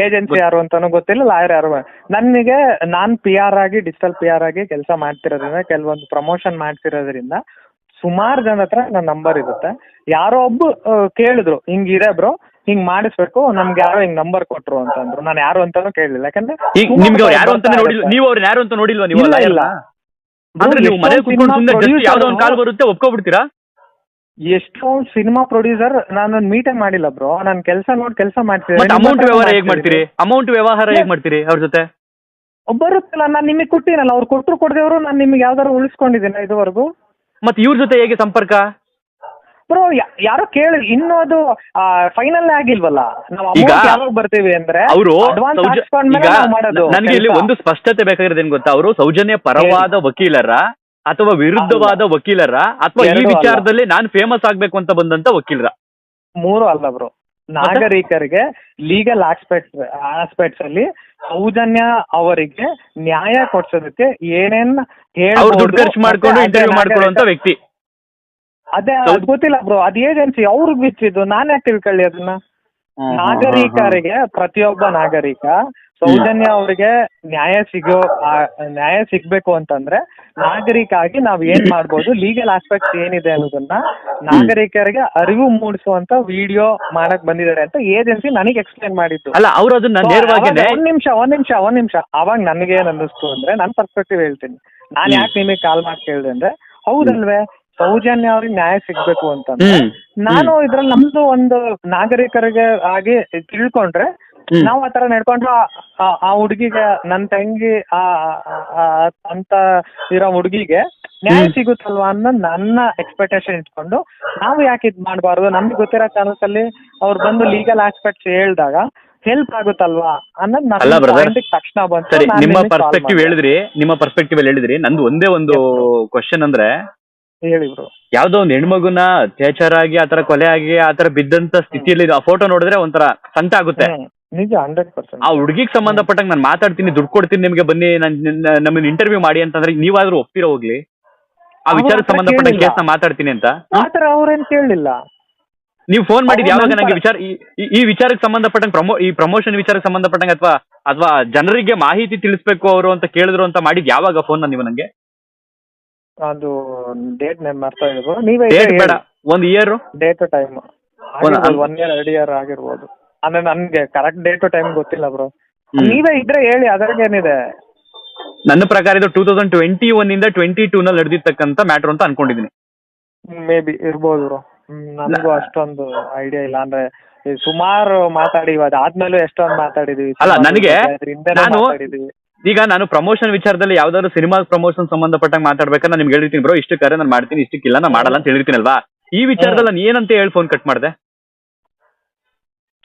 ಏಜೆನ್ಸಿ ಯಾರು ಅಂತಾನು ಗೊತ್ತಿಲ್ಲ ಲಾಯರ್ ಯಾರು ನನಗೆ ನಾನ್ ಪಿ ಆರ್ ಆಗಿ ಡಿಜಿಟಲ್ ಪಿ ಆರ್ ಆಗಿ ಕೆಲಸ ಮಾಡ್ತಿರೋದ್ರಿಂದ ಕೆಲವೊಂದು ಪ್ರಮೋಷನ್ ಮಾಡ್ತಿರೋದ್ರಿಂದ ಸುಮಾರು ಜನ ಹತ್ರ ನನ್ನ ನಂಬರ್ ಇರುತ್ತೆ. ಯಾರೋ ಒಬ್ಬ ಕೇಳಿದ್ರು ಕೇಳಿದ್ರು ಇದೆ ಬ್ರೋ ಹಿಂಗ್ ಮಾಡಿಸ್ಬೇಕು ನಮ್ಗೆ ಯಾರೋ ಹಿಂಗ್ ನಂಬರ್ ಕೊಟ್ರು ಅಂತಂದ್ರು. ನಾನು ಯಾರು ಅಂತಾನು ಕೇಳಲಿಲ್ಲ ಯಾಕಂದ್ರೆ ಈಗ ನಿಮ್ಗೆ ಅವ್ರು ಯಾರು ಅಂತ ನೋಡಿಲ್ಲ ನೀವು ಅವ್ರನ್ನ ಯಾರು ಅಂತ ನೋಡಿಲ್ವಾ ನೀವು ಇಲ್ಲ, ಇಲ್ಲ. ಅಂದ್ರೆ ನೀವು ಮನೇಲಿ ಕುತ್ಕೊಂಡು ಸುಮ್ಮನೆ ಯಾವ್ದೋ ಒಂದು ಕಾಲ್ ಬರುತ್ತೆ ಒಪ್ಕೊಬಿಡ್ತೀರಾ? ಎಷ್ಟೊಂದು ಸಿನಿಮಾ ಪ್ರೊಡ್ಯೂಸರ್ ನಾನು ಮೀಟೇ ಮಾಡಿಲ್ಲ ಬ್ರೋ ನಾನು ಕೆಲಸ ನೋಡಿ ಕೆಲಸ ಮಾಡ್ತೀನಿ ಮತ್ತೆ ಅಮೌಂಟ್ ವ್ಯವಹಾರ ಹೇಗ್ ಮಾಡ್ತೀರಿ? ಅಮೌಂಟ್ ವ್ಯವಹಾರ ಹೇಗ್ ಮಾಡ್ತೀರಿ ಅವ್ರ ಜೊತೆ? ಬರುತ್ತಲ್ಲ ನಾನು ನಿಮಗೆ ಕೊಟ್ಟಿನಲ್ಲ ಅವ್ರು ಕೊಟ್ಟರು ಕೊಡದೇವ್ರು ನಾನು ನಿಮಗೆ ಯಾವ್ದಾರು ಉಳಿಸ್ಕೊಂಡಿದ್ದೀನ ಇದುವರೆಗೂ. ಮತ್ತೆ ಇವ್ರ ಜೊತೆ ಹೇಗೆ ಸಂಪರ್ಕ? ಬ್ರೋ ಯಾರೋ ಕೇಳಿ ಇನ್ನು ಅದು ಫೈನಲ್ ಆಗಿಲ್ವಲ್ಲ? ನಾವು ಈಗ ಯಾವಾಗ ಬರ್ತೀವಿ ಅಂದ್ರೆ ಅವರು ನನಗೆ ಇಲ್ಲಿ ಒಂದು ಸ್ಪಷ್ಟತೆ ಬೇಕಾಗಿರೋದೇನು ಏನ್ ಗೊತ್ತಾ? ಅವರು ಸೌಜನ್ಯ ಪರವಾದ ವಕೀಲರ ಅಥವಾ ವಿರುದ್ಧವಾದ ವಕೀಲರ ಅಥವಾ ಈ ಎರಡೂ ಅಲ್ಲ. ವಿಚಾರದಲ್ಲಿ ನಾನು ಫೇಮಸ್ ಆಗ್ಬೇಕು ಅಂತ ಬಂದಂತ ವಕೀಲರ? ಮೂರು ಅಲ್ಲ ಬ್ರು. ನಾಗರಿಕರಿಗೆ ಲೀಗಲ್ ಆಸ್ಪೆಕ್ಟ್ಸ್ ಆಸ್ಪೆಕ್ಟ್ಸ್ ಅಲ್ಲಿ ಸೌಜನ್ಯ ಅವರಿಗೆ ನ್ಯಾಯ ಕೊಡ್ಸೋದಕ್ಕೆ ಏನೇನ್ ಅವ್ರು ದುಡ್ಡು ಖರ್ಚು ಮಾಡ್ಕೊಂಡು ಇಂಟರ್ವ್ಯೂ ಮಾಡ್ಕೊಳ್ಳುವಂತ ವ್ಯಕ್ತಿ. ಅದೇ ಅದ್ ಗೊತ್ತಿಲ್ಲ ಬ್ರೋ. ಅದ್ ಏಜೆನ್ಸಿ ಅವ್ರಿಗ್ ಬಿಚ್ಚಿದ್ದು. ನಾನ್ ಯಾಕೆ ತಿಳ್ಕೊಳ್ಳಿ ಅದನ್ನ? ನಾಗರಿಕರಿಗೆ ಪ್ರತಿಯೊಬ್ಬ ನಾಗರಿಕ ಸೌಜನ್ಯ ಅವರಿಗೆ ನ್ಯಾಯ ಸಿಗೋ ಆ, ನ್ಯಾಯ ಸಿಗ್ಬೇಕು ಅಂತಂದ್ರೆ ನಾಗರಿಕ ಆಗಿ ನಾವ್ ಏನ್ ಮಾಡ್ಬೋದು ಲೀಗಲ್ ಆಸ್ಪೆಕ್ಟ್ಸ್ ಏನಿದೆ ಅನ್ನೋದನ್ನ ನಾಗರಿಕರಿಗೆ ಅರಿವು ಮೂಡಿಸುವಂತ ವಿಡಿಯೋ ಮಾಡಕ್ ಬಂದಿದ್ದಾರೆ ಅಂತ ಏಜೆನ್ಸಿ ನನಗೆ ಎಕ್ಸ್ಪ್ಲೈನ್ ಮಾಡಿದ್ದು. ಅಲ್ಲ ಅವ್ರು ಅದನ್ನ So, ನೇರವಾಗಿನೇ ಅವಾಗ ಒಂದ್ ನಿಮಿಷ ಒಂದ್ ನಿಮಿಷ ಒಂದ್ ನಿಮಿಷ. ಅವಾಗ ನನಗೆ ಏನ್ ಅನ್ನಿಸ್ತು ಅಂದ್ರೆ ನನ್ನ ಪರ್ಸ್ಪೆಕ್ಟಿವ್ ಹೇಳ್ತೀನಿ. ನಾನ್. ಯಾಕೆ ನಿಮಗೆ ಕಾಲ್ ಮಾಡಿ ಕೇಳಿದೆ ಅಂದ್ರೆ ಹೌದಲ್ವೇ? ಸೌಜನ್ಯ ಅವ್ರಿಗೆ ನ್ಯಾಯ ಸಿಗ್ಬೇಕು ಅಂತಂದ್ರೆ ಹ್ಮ್. ನಾನು ಇದ್ರಲ್ಲಿ ನಮ್ದು ಒಂದು ನಾಗರಿಕರಿಗೆ ಆಗಿ ತಿಳ್ಕೊಂಡ್ರೆ. ನಾವು ಆತರ ನಡ್ಕೊಂಡು ಆ- ಹುಡುಗಿಗೆ ನನ್ನ ತಂಗಿ ಆ ಅಂತ ಇರೋ ಹುಡುಗಿಗೆ ನ್ಯಾಯ ಸಿಗುತ್ತಲ್ವಾ ಅನ್ನೋ ನನ್ನ ಎಕ್ಸ್ಪೆಕ್ಟೇಷನ್ ಇಟ್ಕೊಂಡು ನಾವು ಯಾಕೆ ಇದ್ ಮಾಡಬಾರ್ದು? ನಮ್ಗೆ ಗೊತ್ತಿರೋ ಚಾನಲ್ಸ್ ಅಲ್ಲಿ ಅವ್ರು ಬಂದು ಲೀಗಲ್ ಆಸ್ಪೆಕ್ಟ್ಸ್ ಹೇಳಿದಾಗ ಹೆಲ್ಪ್ ಆಗುತ್ತಲ್ವಾ ಅನ್ನೋದು ಅಲ್ಲ ತಕ್ಷಣ ಬಂತು. ಸರಿ ನಾನ್ ನಿಮ್ಮ ನಿಮಗೆ call ಪರ್ಸ್ಪೆಕ್ಟಿವ್ ಮಾಡ್ದೆ. ಹೇಳಿದ್ರಿ ನಿಮ್ಮ ಪರ್ಸ್ಪೆಕ್ಟಿವ್ ಅಲ್ಲಿ ಹೇಳಿದ್ರಿ. ನಂದು ಒಂದೇ ಒಂದು ಕ್ವಶನ್ ಅಂದ್ರೆ ಹೇಳಿ ಬ್ರೋ ಯಾವ್ದೋ ಒಂದ್ ಹೆಣ್ಮಗುನ ಅತ್ಯಾಚಾರ ಆಗಿ ಆತರ ಕೊಲೆ ಆಗಿ ಆತರ ಬಿದ್ದಂತ ಸ್ಥಿತಿಯಲ್ಲಿ ಆ ಫೋಟೋ ನೋಡಿದ್ರೆ ಒಂಥರ ಸಂತ ಆಗುತ್ತೆ. ಹ್ಮ್. ನಿಜ ಹಂಡ್ರೆಡ್ ಪರ್ಸೆಂಟ್ ಆ ಹುಡುಗಿಗ್ ಸಂಬಂಧಪಟ್ಟಂಗೆ ನಾನು ಮಾತಾಡ್ತೀನಿ ದುಡ್ಡು ಕೊಡ್ತೀನಿ ನಿಮ್ಗೆ ಬನ್ನಿ ನಾನು ನಮ್ಮನ್ನ ಇಂಟರ್ವ್ಯೂ ಮಾಡಿ ಅಂತಂದ್ರೆ ನೀವಾದ್ರೂ ಒಪ್ಪಿರೋ ಹೋಗ್ಲಿ? ಆ ವಿಚಾರ ಹತ್ರ ಸಂಬಂಧಪಟ್ಟ ಕೇಸ್ ಕೇಸ್ನ ಮಾತಾಡ್ತೀನಿ ಅಂತ? ಆತರ ಅವ್ರೇನ್ ಕೇಳಲಿಲ್ಲ ನೀವು ಫೋನ್ ಮಾಡಿದ ಅವ್ರು ಯಾವಾಗ ನಂಗೆ ವಿಚಾರ ಈ- ಈ- ಈ ವಿಚಾರಕ್ಕೆ ಸಂಬಂಧಪಟ್ಟಂಗೆ ಪ್ರಮೋ ಈ ಪ್ರಮೋಷನ್ ವಿಚಾರಕ್ಕೆ ಸಂಬಂಧಪಟ್ಟಂಗೆ ಅಥವಾ ಅಥವಾ ಜನರಿಗೆ ಮಾಹಿತಿ ತಿಳಿಸ್ಬೇಕು ಅವರು ಅಂತ ಕೇಳಿದ್ರು ಅಂತ ಮಾಡಿದ್ ಯಾವಾಗ ಫೋನ್ ನೀವು ನಂಗೆ? ಅದು ಡೇಟ್ ನೆನ್ ಮರ್ತಾ ಇದ್ರು ನೀವೇ ಡೇಟ್ ಬೇಡ. ಒಂದ್ year date time one year ಎರಡು ಇಯರ್ ಆಗಿರ್ಬೋದು. ಅಂದ್ರೆ ನನ್ಗೆ ಕರೆಕ್ಟ್ ಡೇಟ್ ಟೈಮ್ ಗೊತ್ತಿಲ್ಲ ಬ್ರೋ ಹ್ಮ್. ನೀವೇ ಇದ್ರೆ ಹೇಳಿ ಅದ್ರಾಗೇನಿದೆ ನನ್ನ ಪ್ರಕಾರ ಇದು ಟೂ ತೌಸಂಡ್ ಟ್ವೆಂಟಿ ಒನ್ ಇಂದ ಟ್ವೆಂಟಿ ಟೂ ನಲ್ಲಿ ನಡೆದಿರ್ತಕ್ಕಂಥ ಮ್ಯಾಟರ್ ಅಂತ ಅನ್ಕೊಂಡಿದ್ದೀನಿ ಮೇ ಬಿ ಇರ್ಬೋದು ಬ್ರೋ ನನಗೂ ಅಷ್ಟೊಂದು ಐಡಿಯಾ ಇಲ್ಲ. ಅಂದ್ರೆ ಸುಮಾರು ಮಾತಾಡಿ ಅದಾದ್ಮೇಲೂ ಎಷ್ಟೊಂದು ಮಾತಾಡಿದೀವಿ. ಅಲ್ಲ, ನನಗೆ ಅದ್ರ ಹಿಂದೆನೂ ನಾನು- ಮಾತಾಡಿದೀವಿ. ಈಗ ನಾನು ಪ್ರಮೋಷನ್ ವಿಚಾರದಲ್ಲಿ ಯಾವ್ದಾದ್ರು ಸಿನಿಮಾ ಪ್ರಮೋಷನ್ ಸಂಬಂಧಪಟ್ಟಂಗೆ ಮಾತಾಡ್ಬೇಕಾದ್ರೆ ನಾನು ನಿಮ್ಗೆ ಹೇಳಿರ್ತೀನಿ ಬ್ರೋ ಕರೆ ನಾನು ಮಾಡ್ತೀನಿ. ಇಷ್ಟಕ್ಕಿಲ್ಲ ನಾನು ಮಾಡಲ್ಲ ಅಂತ ಹೇಳಿರ್ತೀನಲ್ವಾ? ಈ ವಿಚಾರದಲ್ಲಿ ನಾನು ಏನಂತ ಹೇಳಿ ಫೋನ್ ಕಟ್ ಮಾಡಿದೆ?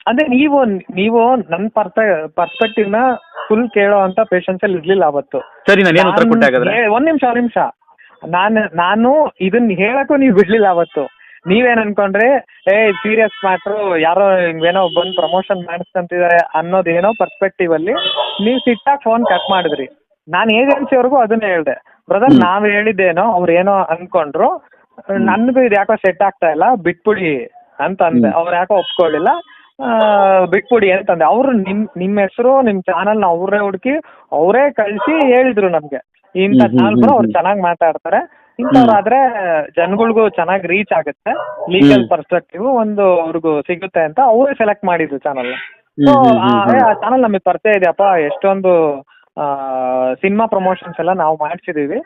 ಅಂದ್ರೆ ನೀವು ನೀವು ನನ್ನ ಪರ್ಸ ಪರ್ಸ್ಪೆಕ್ಟಿವ್ನ ಫುಲ್ ಕೇಳೋ ಅಂತ ಪೇಷನ್ಸ್ ಅಲ್ಲಿ ಇರ್ಲಿಲ್ಲ ಅವತ್ತು. ಸರಿ ನಾನು ಏನು ಉತ್ತರ ಕೊಟ್ಟೆ ಹಾಗಾದ್ರೆ? ಹೇ- ಒಂದ್ ನಿಮಿಷ ಒಂದ್ ನಿಮಿಷ. ನಾನು ನಾನು ಇದನ್ನ ಹೇಳಕ್ಕೂ ನೀವು ಬಿಡ್ಲಿಲ್ಲ ಅವತ್ತು. ನೀವೇನ್ ಅನ್ಕೊಂಡ್ರಿ ಏ ಸೀರಿಯಸ್ ಮ್ಯಾಟ್ರು ಯಾರೋ ಹಿಂಗೇನೋ ಬಂದ್ ಪ್ರಮೋಷನ್ ಮಾಡಿಸ್ಕೊಂತಿದಾರೆ ಅನ್ನೋದೇನೋ ಪರ್ಸ್ಪೆಕ್ಟಿವ್ ಅಲ್ಲಿ ನೀವು ಸಿಟ್ಟಾಗಿ ಫೋನ್ ಕಟ್ ಮಾಡಿದ್ರಿ. ನಾನು ಏಜೆನ್ಸಿವರೆಗೂ ಅದನ್ನೇ ಹೇಳ್ದೆ. ಬ್ರದರ್. ನಾವ್ ಹೇಳಿದ್ದೇನೋ ಅವ್ರು ಏನೋ ಅನ್ಕೊಂಡ್ರು ನನ್ಗೂ ಇದು ಯಾಕೋ ಸೆಟ್ ಆಗ್ತಾ ಇಲ್ಲ ಬಿಟ್ಬಿಡಿ ಅಂತ ಅಂದೆ ಅವ್ರು ಯಾಕೋ ಒಪ್ಕೊಳ್ಳಿಲ್ಲ ಬಿಟ್ಬಿಡಿ ಅಂತಂದೆ. ಅವ್ರು ನಿಮ್ ನಿಮ್ ಹೆಸರು ನಿಮ್ ಚಾನೆಲ್ನ ಅವರೇ ಹುಡುಕಿ ಅವರೇ ಕಳ್ಸಿ ಹೇಳಿದ್ರು ನಮ್ಗೆ. ಇಂಥ ಕೂಡ ಅವ್ರು. ಚೆನ್ನಾಗಿ ಮಾತಾಡ್ತಾರೆ. ಇಂಥವ್ರಾದ್ರೆ ಜನಗಳಿಗೂ ಚೆನ್ನಾಗಿ ರೀಚ್ ಆಗುತ್ತೆ. ಲೀಗಲ್ ಪರ್ಸ್ಪೆಕ್ಟಿವ್ ಒಂದು ಅವ್ರಿಗೂ ಸಿಗುತ್ತೆ ಅಂತ ಅವರೇ ಸೆಲೆಕ್ಟ್ ಮಾಡಿದ್ರು ಚಾನಲ್. ಆ ಚಾನಲ್ ನಮಗೆ ಪರಿಚಯ ಇದೆಯಪ್ಪ. ಎಷ್ಟೊಂದು ಸಿನಿಮಾ ಪ್ರಮೋಷನ್ಸ್ ಎಲ್ಲ ನಾವು ಮಾಡ್ಸಿದೀವಿ.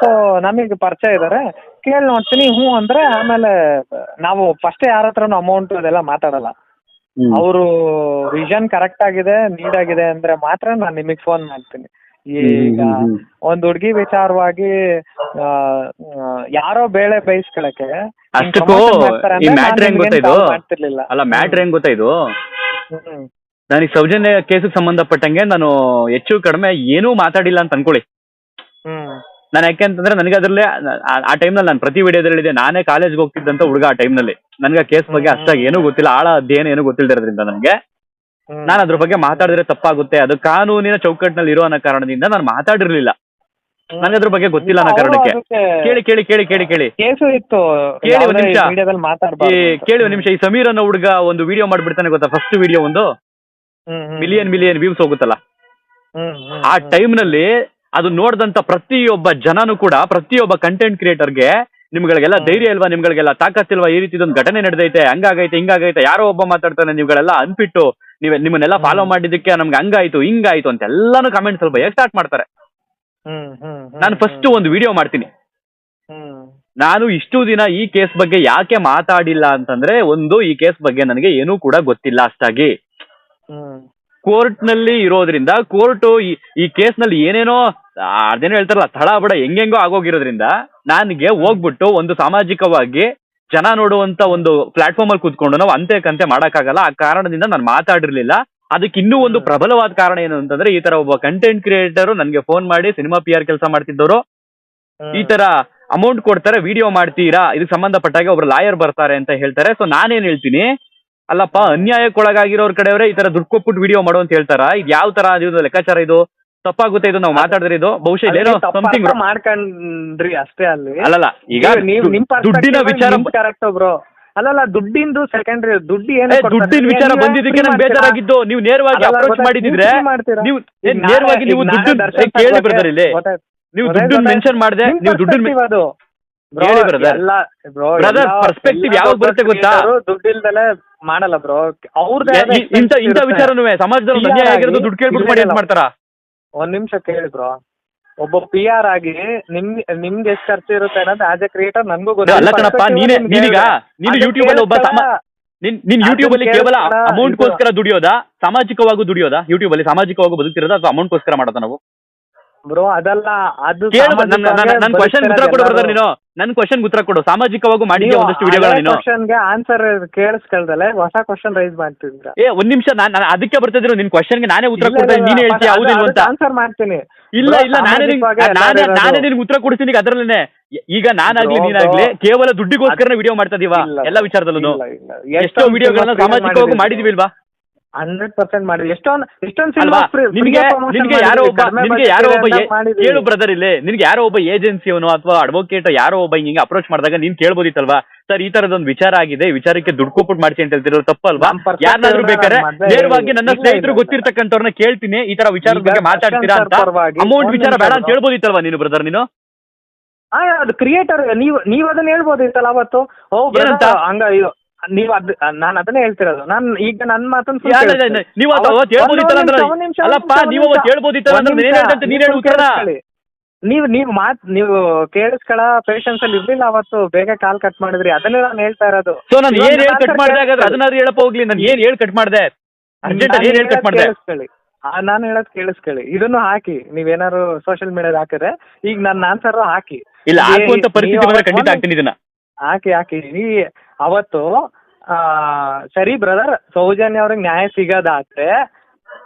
ಸೊ ನಮಗೆ ಪರಿಚಯ ಇದಾರೆ. ಕೇಳಿ ನೋಡ್ತೀನಿ. ಹ್ಞೂ ಅಂದ್ರೆ ಆಮೇಲೆ ನಾವು ಫಸ್ಟ್ ಯಾರ ಹತ್ರನೂ ಅಮೌಂಟ್ ಅದೆಲ್ಲ ಮಾತಾಡಲ್ಲ. ಅವರು ವಿಷನ್ ಕರೆಕ್ಟ್ ಆಗಿದೆ ನೀಡ್ ಆಗಿದೆ ಅಂದ್ರೆ ಮಾತ್ರ ನಾನು ನಿಮಗೆ ಫೋನ್ ಮಾಡ್ತೀನಿ. ಈಗ. ಒಂದ್ ಹುಡುಗಿ ವಿಚಾರವಾಗಿ ಯಾರೋ ಬೇಳೆ ಬೇಯಿಸ್ಕೊಳಕ್ಕೆ ಅಷ್ಟಕ್ಕೂ ಈ ಮ್ಯಾಟ್ರ್ ಮಾಡ್ತಿರ್ಲಿಲ್ಲ. ಅಲ್ಲ ಮ್ಯಾಟ್ರ್ ಹೆಂಗ್ ಗೊತ್ತಾಯ್ತು ಹ್ಮ್. ನನಗೆ ಸೌಜನ್ಯ ಕೇಸಿಗೆ ಸಂಬಂಧಪಟ್ಟಂಗೆ ನಾನು ಹೆಚ್ಚು ಕಡಿಮೆ ಏನೂ ಮಾತಾಡಿಲ್ಲ ಅಂತ ಅನ್ಕೊಳ್ಳಿ. ಹ್ಮ್. ನಾನು ಯಾಕೆ ಅಂತಂದ್ರೆ ನನಗೆ ಅದ್ರಲ್ಲೇ ಆ- ಟೈಮ್ನಲ್ಲಿ ನಾನು ಪ್ರತಿ ವಿಡಿಯೋದಲ್ಲಿ ಹೇಳಿದೆ ನಾನೇ ಕಾಲೇಜ್ಗೆ ಹೋಗ್ತಿದ್ದಂತ ಹುಡುಗ ಆ ಟೈಮ್ನಲ್ಲಿ ನನಗೆ ಕೇಸ್ ಬಗ್ಗೆ ಅಷ್ಟಾಗಿ ಏನೂ ಗೊತ್ತಿಲ್ಲ. ಆಳ ಅಧ್ಯಯನ ಏನು ಗೊತ್ತಿಲ್ಲದಿರೋದ್ರಿಂದ ನನಗೆ. ನಾನು ಅದ್ರ ಬಗ್ಗೆ ಮಾತಾಡಿದ್ರೆ ತಪ್ಪಾಗುತ್ತೆ. ಅದು ಕಾನೂನಿನ ಚೌಕಟ್ಟಿನಲ್ಲಿ ಇರೋ ಅನ್ನೋ ಕಾರಣದಿಂದ ನಾನು ಮಾತಾಡಿರ್ಲಿಲ್ಲ. ನನಗೆ ಅದ್ರ ಬಗ್ಗೆ ಗೊತ್ತಿಲ್ಲ ಅನ್ನೋ ಕಾರಣಕ್ಕೆ. ಕೇಳಿ ಕೇಳಿ ಕೇಳಿ ಕೇಳಿ ಕೇಳಿ. ಇತ್ತು. ಕೇಳಿ ಒಂದ್ ನಿಮಿಷ. ಈ ಕೇಳಿ ಒಂದ್ ನಿಮಿಷ. ಈ ಸಮೀರ್ ಅನ್ನೋ ಹುಡುಗ ಒಂದು ವಿಡಿಯೋ ಮಾಡ್ಬಿಡ್ತಾನೆ ಗೊತ್ತಾ? ಫಸ್ಟ್ ವಿಡಿಯೋ ಒಂದು? ಮಿಲಿಯನ್ ಮಿಲಿಯನ್ ವ್ಯೂಸ್ ಹೋಗುತ್ತಲ್ಲ? ಆ ಟೈಮ್ನಲ್ಲಿ ಅದು ನೋಡಿದಂತ ಪ್ರತಿಯೊಬ್ಬ ಜನನು ಕೂಡ ಪ್ರತಿಯೊಬ್ಬ ಕಂಟೆಂಟ್ ಕ್ರಿಯೇಟರ್ಗೆ ನಿಮ್ಗಳಿಗೆಲ್ಲ. ಧೈರ್ಯ ಇಲ್ವಾ ನಿಮ್ಗಳಿಗೆಲ್ಲ ತಾಕತ್ತಿಲ್ವಾ ಈ ರೀತಿ ಒಂದು ಘಟನೆ ನಡೆದೈತೆ ಹಂಗಾಗೈತೆ ಹಿಂಗಾಗೈತೆ ಯಾರೋ ಒಬ್ಬ ಮಾತಾಡ್ತಾನೆ ನೀವುಗಳೆಲ್ಲ ಅನ್ಬಿಟ್ಟು ನೀವ್ ನಿಮ್ಮನ್ನೆಲ್ಲ ಫಾಲೋ ಮಾಡಿದಕ್ಕೆ ಮಾಡಿದ್ದಕ್ಕೆ ನಮ್ಗೆ ಹಂಗಾಯ್ತು ಹಿಂಗಾಯ್ತು ಅಂತ ಎಲ್ಲಾನು ಕಮೆಂಟ್ಸ್ ಸ್ವಲ್ಪ ಸ್ಟಾರ್ಟ್ ಮಾಡ್ತಾರೆ. ನಾನು ಫಸ್ಟ್ ಒಂದು ವಿಡಿಯೋ ಮಾಡ್ತೀನಿ. ನಾನು ಇಷ್ಟು ದಿನ ಈ ಕೇಸ್ ಬಗ್ಗೆ ಯಾಕೆ ಮಾತಾಡಿಲ್ಲ ಅಂತಂದ್ರೆ ಒಂದು ಈ ಕೇಸ್ ಬಗ್ಗೆ ನನಗೆ ಏನೂ ಕೂಡ ಗೊತ್ತಿಲ್ಲ ಅಷ್ಟಾಗಿ. ಕೋರ್ಟ್ನಲ್ಲಿ ಇರೋದ್ರಿಂದ ಕೋರ್ಟ್ ಈ ಕೇಸ್ನಲ್ಲಿ ಏನೇನೋ ಅದೇನೋ ಹೇಳ್ತಾರಲ್ಲ ತಳ ಬಡ ಹೆಂಗೆಂಗೋ ಆಗೋಗಿರೋದ್ರಿಂದ ನನಗೆ ಹೋಗ್ಬಿಟ್ಟು ಒಂದು ಸಾಮಾಜಿಕವಾಗಿ ಜನ ನೋಡುವಂತ ಒಂದು ಪ್ಲಾಟ್ಫಾರ್ಮ್ ಅಲ್ಲಿ ಕೂತ್ಕೊಂಡು ನಾವು ಅಂತೆ ಕಂತೆ ಮಾಡಕ್ಕಾಗಲ್ಲ ಆ ಕಾರಣದಿಂದ ನಾನು ಮಾತಾಡಿರ್ಲಿಲ್ಲ ಅದಕ್ಕೆ ಇನ್ನೂ ಒಂದು. ಪ್ರಬಲವಾದ ಕಾರಣ ಏನು ಅಂತಂದ್ರೆ ಈ ತರ ಒಬ್ಬ ಕಂಟೆಂಟ್ ಕ್ರಿಯೇಟರ್ ನನಗೆ ಫೋನ್ ಮಾಡಿ ಸಿನಿಮಾ ಪಿ ಆರ್ ಕೆಲಸ ಮಾಡ್ತಿದ್ದವರು ಈ ತರ ಅಮೌಂಟ್ ಕೊಡ್ತಾರೆ ವಿಡಿಯೋ ಮಾಡ್ತೀರಾ ಇದಕ್ಕೆ ಸಂಬಂಧಪಟ್ಟಾಗ ಒಬ್ರು ಲಾಯರ್ ಬರ್ತಾರೆ ಅಂತ ಹೇಳ್ತಾರೆ ಸೊ ನಾನೇನ್ ಹೇಳ್ತೀನಿ ಅಲ್ಲಪ್ಪ ಅನ್ಯಾಯಕ್ಕೊಳಗಾಗಿರೋರ್ ಕಡೆಯವ್ರೆ ಈ ತರ ದುಡ್ಡು ಕೊಟ್ಬಿಟ್ಟು ವಿಡಿಯೋ ಮಾಡೋ ಅಂತ ಹೇಳ್ತಾರ? ಇದು ಯಾವ ತರ ಇದು ಲೆಕ್ಕಾಚಾರ ಇದು? ತಪ್ಪಾಗುತ್ತೆ ಇದು ನಾವು ಮಾತಾಡಿದ್ರೆ ಇದು? ಬಹುಶಃ ಇದೇನೋ ಅಲ್ಲಿ ಸಮಥಿಂಗ್ ಮಾಡ್ಕೊಂಡ್ರಿ ಅಷ್ಟೇ ಅಲ್ಲಿ. ಅಲ್ಲಲ್ಲ ಈಗ ನೀವು- ದುಡ್ಡಿನ ವಿಚಾರ ಕರೆಕ್ಟ್ ಬ್ರೋ ಅಲ್ಲಲ್ಲ ದುಡ್ಡಿಂದು ಸೆಕೆಂಡ್ರಿ ದುಡ್ಡು ಏನು ದುಡ್ಡಿನ ವಿಚಾರ ಬಂದಿದ್ದಕ್ಕೆ ನಂಗೆ ಬೇಜಾರಾಗಿದ್ದು. ನೀವು ನೇರವಾಗಿ ಅಪ್ರೋಚ್ ಮಾಡಿದಿದ್ರೆ ನೀವು ನೇರವಾಗಿ ನೀವು ದುಡ್ಡು ಕೇಳಿ ಬ್ರದರ್ ಇಲ್ಲಿ. ನೀವು ದುಡ್ಡು ಮೆನ್ಷನ್ ಮಾಡಿದೆ ನೀವು ದುಡ್ಡು ಅದು. ಹೇಳಿ brother. ಎಲ್ಲ ಬ್ರೋ Brother, perspective ಯಾವಾಗ ಬರುತ್ತೆ ಗೊತ್ತಾ? ದುಡ್ಡಿಲ್ದಲೆ ಮಾಡಲ್ಲ ಬ್ರೋ ಅವ್ರದೇ ಆದ ಇಂತ ಇಂತ ವಿಚಾರನೂ ಸಮಾಜದಲ್ಲಿ ಒಂದು ಅನ್ಯಾಯ ಆಗಿರೋದು ದುಡ್ಡು ಕೇಳ್ಬಿಟ್ಟು ಮಾಡಿ ಅಂತ ಮಾಡ್ತಾರಾ? ಒಂದ್ ನಿಮಿಷ ಕೇಳಿ ಬ್ರೋ ಒಬ್ಬ ಪಿ ಆರ್ ಆಗಿ ನಿಮ್ ನಿಮ್ಗೆ ಎಷ್ಟು ಖರ್ಚು ಇರುತ್ತೆ ಅನ್ನೋದು ಆಸ್ ಎ ಕ್ರಿಯೇಟರ್ ನನಗೂ ಅಲ್ಲ ಕಣಪ್ಪ ನೀನೇ ನೀನೀಗ ನೀನು ಯೂಟ್ಯೂಬ್ ಅಲ್ಲಿ ಒಬ್ಬ ಸಮ ನಿನ್ ನಿನ್ ಯೂಟ್ಯೂಬ್ ಅಲ್ಲಿ ಕೇವಲ ಅಮೌಂಟ್ ಗೋಸ್ಕರ ದುಡಿಯೋದಾ? ಸಾಮಾಜಿಕವಾಗಿ ದುಡಿಯೋದಾ? ಯೂಟ್ಯೂಬ್ ಅಲ್ಲಿ ಸಾಮಾಜಿಕವಾಗಿ ಬದುಕ್ತಿರೋದಾ? ಅಥವಾ ಅಮೌಂಟ್ ಗೋಸ್ಕರ ಮಾಡೋದಾ ನಾವು? ಬ್ರೋ ಅದಲ್ಲ ಅದು ಕೇಳು ನನ್ನ ಕ್ವಶನ್ ಉತ್ತರ ಕೊಡು ಬ್ರದರ್ ನೀನು ಕ್ವಶನ್ ಉತ್ತರ ಕೊಡು ಸಾಮಾಜಿಕವಾಗಿ ಮಾಡಿದ್ಯಾ ಒಂದಷ್ಟು ವಿಡಿಯೋಗಳ ನೀನು ಕ್ವಶನ್ಗೆ ಆನ್ಸರ್ ಕೇಳಿಸ್ಕೊಳ್ದಲೆ ಹೊಸ ಕ್ವಶನ್ ರೈಸ್ ಮಾಡ್ತಿದ್ರ ಏ ಒಂದ್ ನಿಮಿಷ ನಾನು ನಾನು ಅದಕ್ಕೆ ಬರ್ತಿದ್ರು ನಿನ್ ಕ್ವಶನ್ಗೆ ನಾನೇ ಉತ್ತರ ಕೊಡ್ತೀನಿ ನೀನ್ ಹೇಳ್ತೀಯ ಹೌದಿಲ್ವ ಅಂತ ಆನ್ಸರ್ ಮಾಡ್ತೀನಿ ಇಲ್ಲ ಇಲ್ಲ ನಾನೇ ನಾನೇ ನಾನೇ. ನಿನ್ಗೆ ಉತ್ತರ ಕೊಡ್ತೀನಿ ಈಗ ಅದ್ರಲ್ಲೇನೆ ಈಗ ನಾನಾಗ್ಲಿ ನೀನಾಗ್ಲಿ. ಕೇವಲ ದುಡ್ಡಿಗೋಸ್ಕರ ವಿಡಿಯೋ ಮಾಡ್ತಾ ಇದೀವ ಎಲ್ಲ ವಿಚಾರದಲ್ಲೂ. ಎಷ್ಟೋ ವಿಡಿಯೋಗಳನ್ನ ಸಾಮಾಜಿಕವಾಗಿ. ಮಾಡಿದೀವಿಲ್ವಾ ಹಂಡ್ರೆಡ್ ಪರ್ಸೆಂಟ್ ಮಾಡಿದ್ವಿ. ಎಷ್ಟೊಂದು ಎಷ್ಟೊಂದು ಅಲ್ವಾ? ನಿನ್ಗೆ ನಿನ್ಗೆ ಯಾರೋ ಒಬ್ಬ ನಿನ್ಗೆ ಯಾರೋ ಒಬ್ಬ ಏ- ಕೇಳು ಬ್ರದರ್ ಇಲ್ಲಿ. ನಿನ್ಗೆ ಯಾರೋ ಒಬ್ಬ ಏಜೆನ್ಸಿಯವನು ಅಥವಾ ಅಡ್ವೊಕೇಟ್ ಯಾರೋ ಒಬ್ಬ ಹಿಂಗೆ ಅಪ್ರೋಚ್ ಮಾಡಿದಾಗ ನೀನ್ ಕೇಳ್ಬೋದಿತ್ತಲ್ವಾ? ಸರ್ ಈ ತರದೊಂದು ವಿಚಾರ ಆಗಿದೆ. ವಿಚಾರಕ್ಕೆ ದುಡ್ಡು ಕೊಟ್ಟು ಮಾಡ್ತೀನಿ ಅಂತ ಹೇಳ್ತಿರೋ ತಪ್ಪಲ್ವಾ? ನಮ್ perspective ಯಾರನ್ನಾದ್ರೂ ನ ಬೇಕಾದ್ರೆ ನಾನ್ ಮೊದ್ಲೇ ನೇರವಾಗಿ ನನ್ನ ಇಲ್ಲ, ಸ್ನೇಹಿತರು ಇಲ್ಲ. ಗೊತ್ತಿರ್ತಕ್ಕಂಥವ್ರನ್ನ ಕೇಳ್ತೀನಿ. ಈ ತರ ವಿಚಾರದ ಈಗ ಬಗ್ಗೆ ಮಾತಾಡ್ತೀರಾ ಅಂತ. ಸರ್ ಪರವಾಗಿ ಅಮೌಂಟ್ ವಿಚಾರ ಬೇಡ ಅಂತ. ಹೇಳ್ಬೋದಿತ್ತಲ್ವಾ ನೀನು ಬ್ರದರ್ ನೀನು? ಆ, ಅದು ಕ್ರಿಯೇಟರ್ ನೀವು ನೀವು ಅದನ್ನ ಹೇಳ್ಬೋದಿತ್ತಲ್ಲ ಅವತ್ತು? ಓ ಏನಂತ? ಹಂಗ ನೀವು ಅದ್ ನಾನು ಅದನ್ನೇ ಹೇಳ್ತಿರೋದು. ನಾನು ಈಗ ನನ್ನ ಮಾತನ್ನ ನೀವ್ ನೀವ್ ಕೇಳಿಸ್ಕೊಳ್ಳಿ. ಯಾ- ಯಾ- ನೀವು ಅವತ್ತು ಅವತ್ತು- ಹೇಳ್ಬೋದಿತ್ತಲ್ಲ ಒಂದ್ ಅಂದ್ರೆ ನಿಮಿಷ, ಒಂದ್ ನಿಮಿಷ, ಅಲ್ಲಪ್ಪ ಒಂದ್ ನೀವು ಅವತ್ತು ನಿಮಿಷ. ಹೇಳ್ಬೋದಿತ್ತಲ್ಲ ಅಂದ್ರೆ ಒಂದ್ ನೀನ್ ನಿಮಿಷ, ಹೇಳ್ದಂತೆ ನೀನ್ ಹೇಳಿ ನೀವು ಉತ್ತರನ ಕೇಳಿಸ್ಕೊಳ್ಳಿ. ನೀವು ನೀವು ಮಾತ್ ನೀವು ಕೇಳಿಸ್ಕೊಳ ಪೇಷನ್ಸ್ ಅಲ್ಲಿ ಇರ್ಲಿಲ್ಲ ಅವತ್ತು ಬೇಗ ಕಾಲ್ ಕಟ್ ಮಾಡಿದ್ರಿ. ಅದನ್ನೇ ನಾನು ಹೇಳ್ತಾ ಇರೋದು. ಸೊ ನಾನು ಇವಾಗ ಏನ್ ಹೇಳಿ ಕಟ್ answer ಮಾಡ್ದೆ ಹಾಗಾದ್ರೆ? ಕೇಳಿಸ್ಕೊಳ್ಳಿ. ಅದನ್ನಾದ್ರೂ ಹೇಳಪ್ಪ ಹೋಗ್ಲಿ ನಾನು ಏನ್ ಹೇಳಿ ಕಟ್ ಮಾಡ್ದೆ? ಅರ್ಜೆಂಟ್ ನಾನ್ ಏನ್ ಹೇಳಿ ಕಟ್ ಮಾಡಿದೆ ಮಾಡ್ದೆ? ಕೇಳಿಸ್ಕೊಳ್ಳಿ. ಆ, ನಾನು ಹೇಳೋದ್ ಕೇಳಿಸ್ಕೊಳ್ಳಿ. ಇದನ್ನು ಹಾಕಿ. ನೀವೇನಾದ್ರು ಸೋಷಿಯಲ್ ಮೀಡಿಯಾದ ಹಾಕಿದ್ರೆ ಈಗ ನನ್ನ ಆನ್ಸರ್ ಹಾಕಿ. ಇಲ್ಲ ಹಾಕುವಂತ ಪರಿಸ್ಥಿತಿ ಬಂದ್ರೆ ಖಂಡಿತ ಹಾಕ್ತೀನಿ ಇದನ್ನ. ಹಾಕಿ ಹಾಕಿ ಈ ಅವತ್ತು ಆ, ಸರಿ ಬ್ರದರ್ ಸೌಜನ್ಯ ಅವ್ರಿಗೆ ನ್ಯಾಯ ಸಿಗೋದಾದ್ರೆ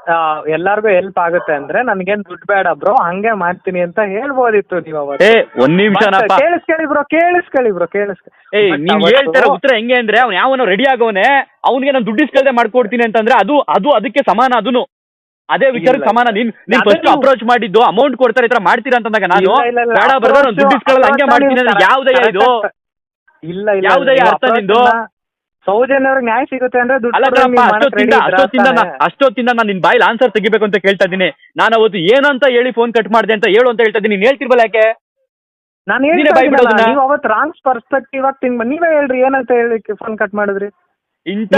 ಆ, ಎಲ್ಲಾರ್ಗು ಹೆಲ್ಪ್ ಆಗುತ್ತೆ ಅಂದ್ರೆ ನನ್ಗೇನ್ ದುಡ್ಡು ಬೇಡ ಬ್ರೋ ಹಂಗೆ ಮಾಡ್ತೀನಿ ಅಂತ ಹೇಳ್ಬೋದಿತ್ತು ನೀವು ಅವತ್ತು. ಏ ಒಂದ್ ನಿಮಿಷನಪ್ಪ ಕೇಳಿಸ್ಕೊಳ್ಳಿ ಬ್ರೋ ಕೇಳಿಸ್ಕೊಳ್ಳಿ ಬ್ರೋ ಕೇಳಿಸ್ಕೊಳ್ಳಿ ನೀವ್ ಅವತ್ತು- ಹೇಳ್ತಾರ ಉತ್ತರ ಹೆಂಗೆ ಅಂದ್ರೆ ಅವ್ನು ಯಾವನೋ ರೆಡಿ ಆಗೋನೆ ಅವನಿಗೆ ನಾನು ದುಡ್ಡು ಇಸ್ಕಲ್ದೆ ಮಾಡ್ಕೊಡ್ತೀನಿ ಅಂತಂದ್ರೆ ಅದು ಅದು ಅದಕ್ಕೆ ಸಮಾನ ಅದನ್ನು ಅದೇ ವಿಚಾರಕ್ಕೆ ಇಲ್ಲ. ಸಮಾನ. ನೀನ್ ನೀನ್ ಫಸ್ಟ್ ಅಪ್ರೋಚ್ ಮಾಡಿದ್ದು ಅಮೌಂಟ್ ಕೊಡ್ತಾರೆ ಈ ತರ ಮಾಡ್ತೀರಾ ಅಂತಂದಾಗ ನಾನು ಇಲ್ಲ, ಇಲ್ಲ, ಇಲ್ಲ. ಬೇಡ ನಾನು ದುಡ್ಡು ಇಸ್ಕೊಳ್ಳಲ್ಲ ಹಂಗೆ ಮಾಡ್ತೀನಿ ಅಂದ್ರೆ ಯಾವ್ದಯ್ಯ ಇದು. ಇಲ್ಲ ಇಲ್ಲ. ಸೌಜನ್ಯವ್ರಿಗೆ ನ್ಯಾಯ ಸಿಗುತ್ತೆ ಅಂದ್ರೆ ಅಷ್ಟೊತ್ತಿಂದ ನಾನು ನಿನ್ ಬಾಯಿಲ್ ಆನ್ಸರ್ ತೆಗಿಬೇಕು ಅಂತ ಕೇಳ್ತಾ ಇದ್ದೀನಿ. ನಾನು ಅವತ್ತು ಏನಂತ ಹೇಳಿ ಫೋನ್ ಕಟ್ ಮಾಡಿದೆ ಅಂತ ಹೇಳು ಅಂತ ಹೇಳ್ತಾ ಇದ್ದೀನಿ. ನೀನ್ ಹೇಳ್ತಿರ್ಬಲ್ಲ ಯಾಕೆ? ನಾನು? ನೀವು ಅವತ್ತು ರಾಂಗ್ ಪರ್ಸ್ಪೆಕ್ಟಿವ್ ಆಗಿ ತಿನ್ ನೀವೇ ಹೇಳ್ರಿ ಏನಂತ ಹೇಳಿ ಫೋನ್ ಕಟ್ ಮಾಡಿದ್ರಿ.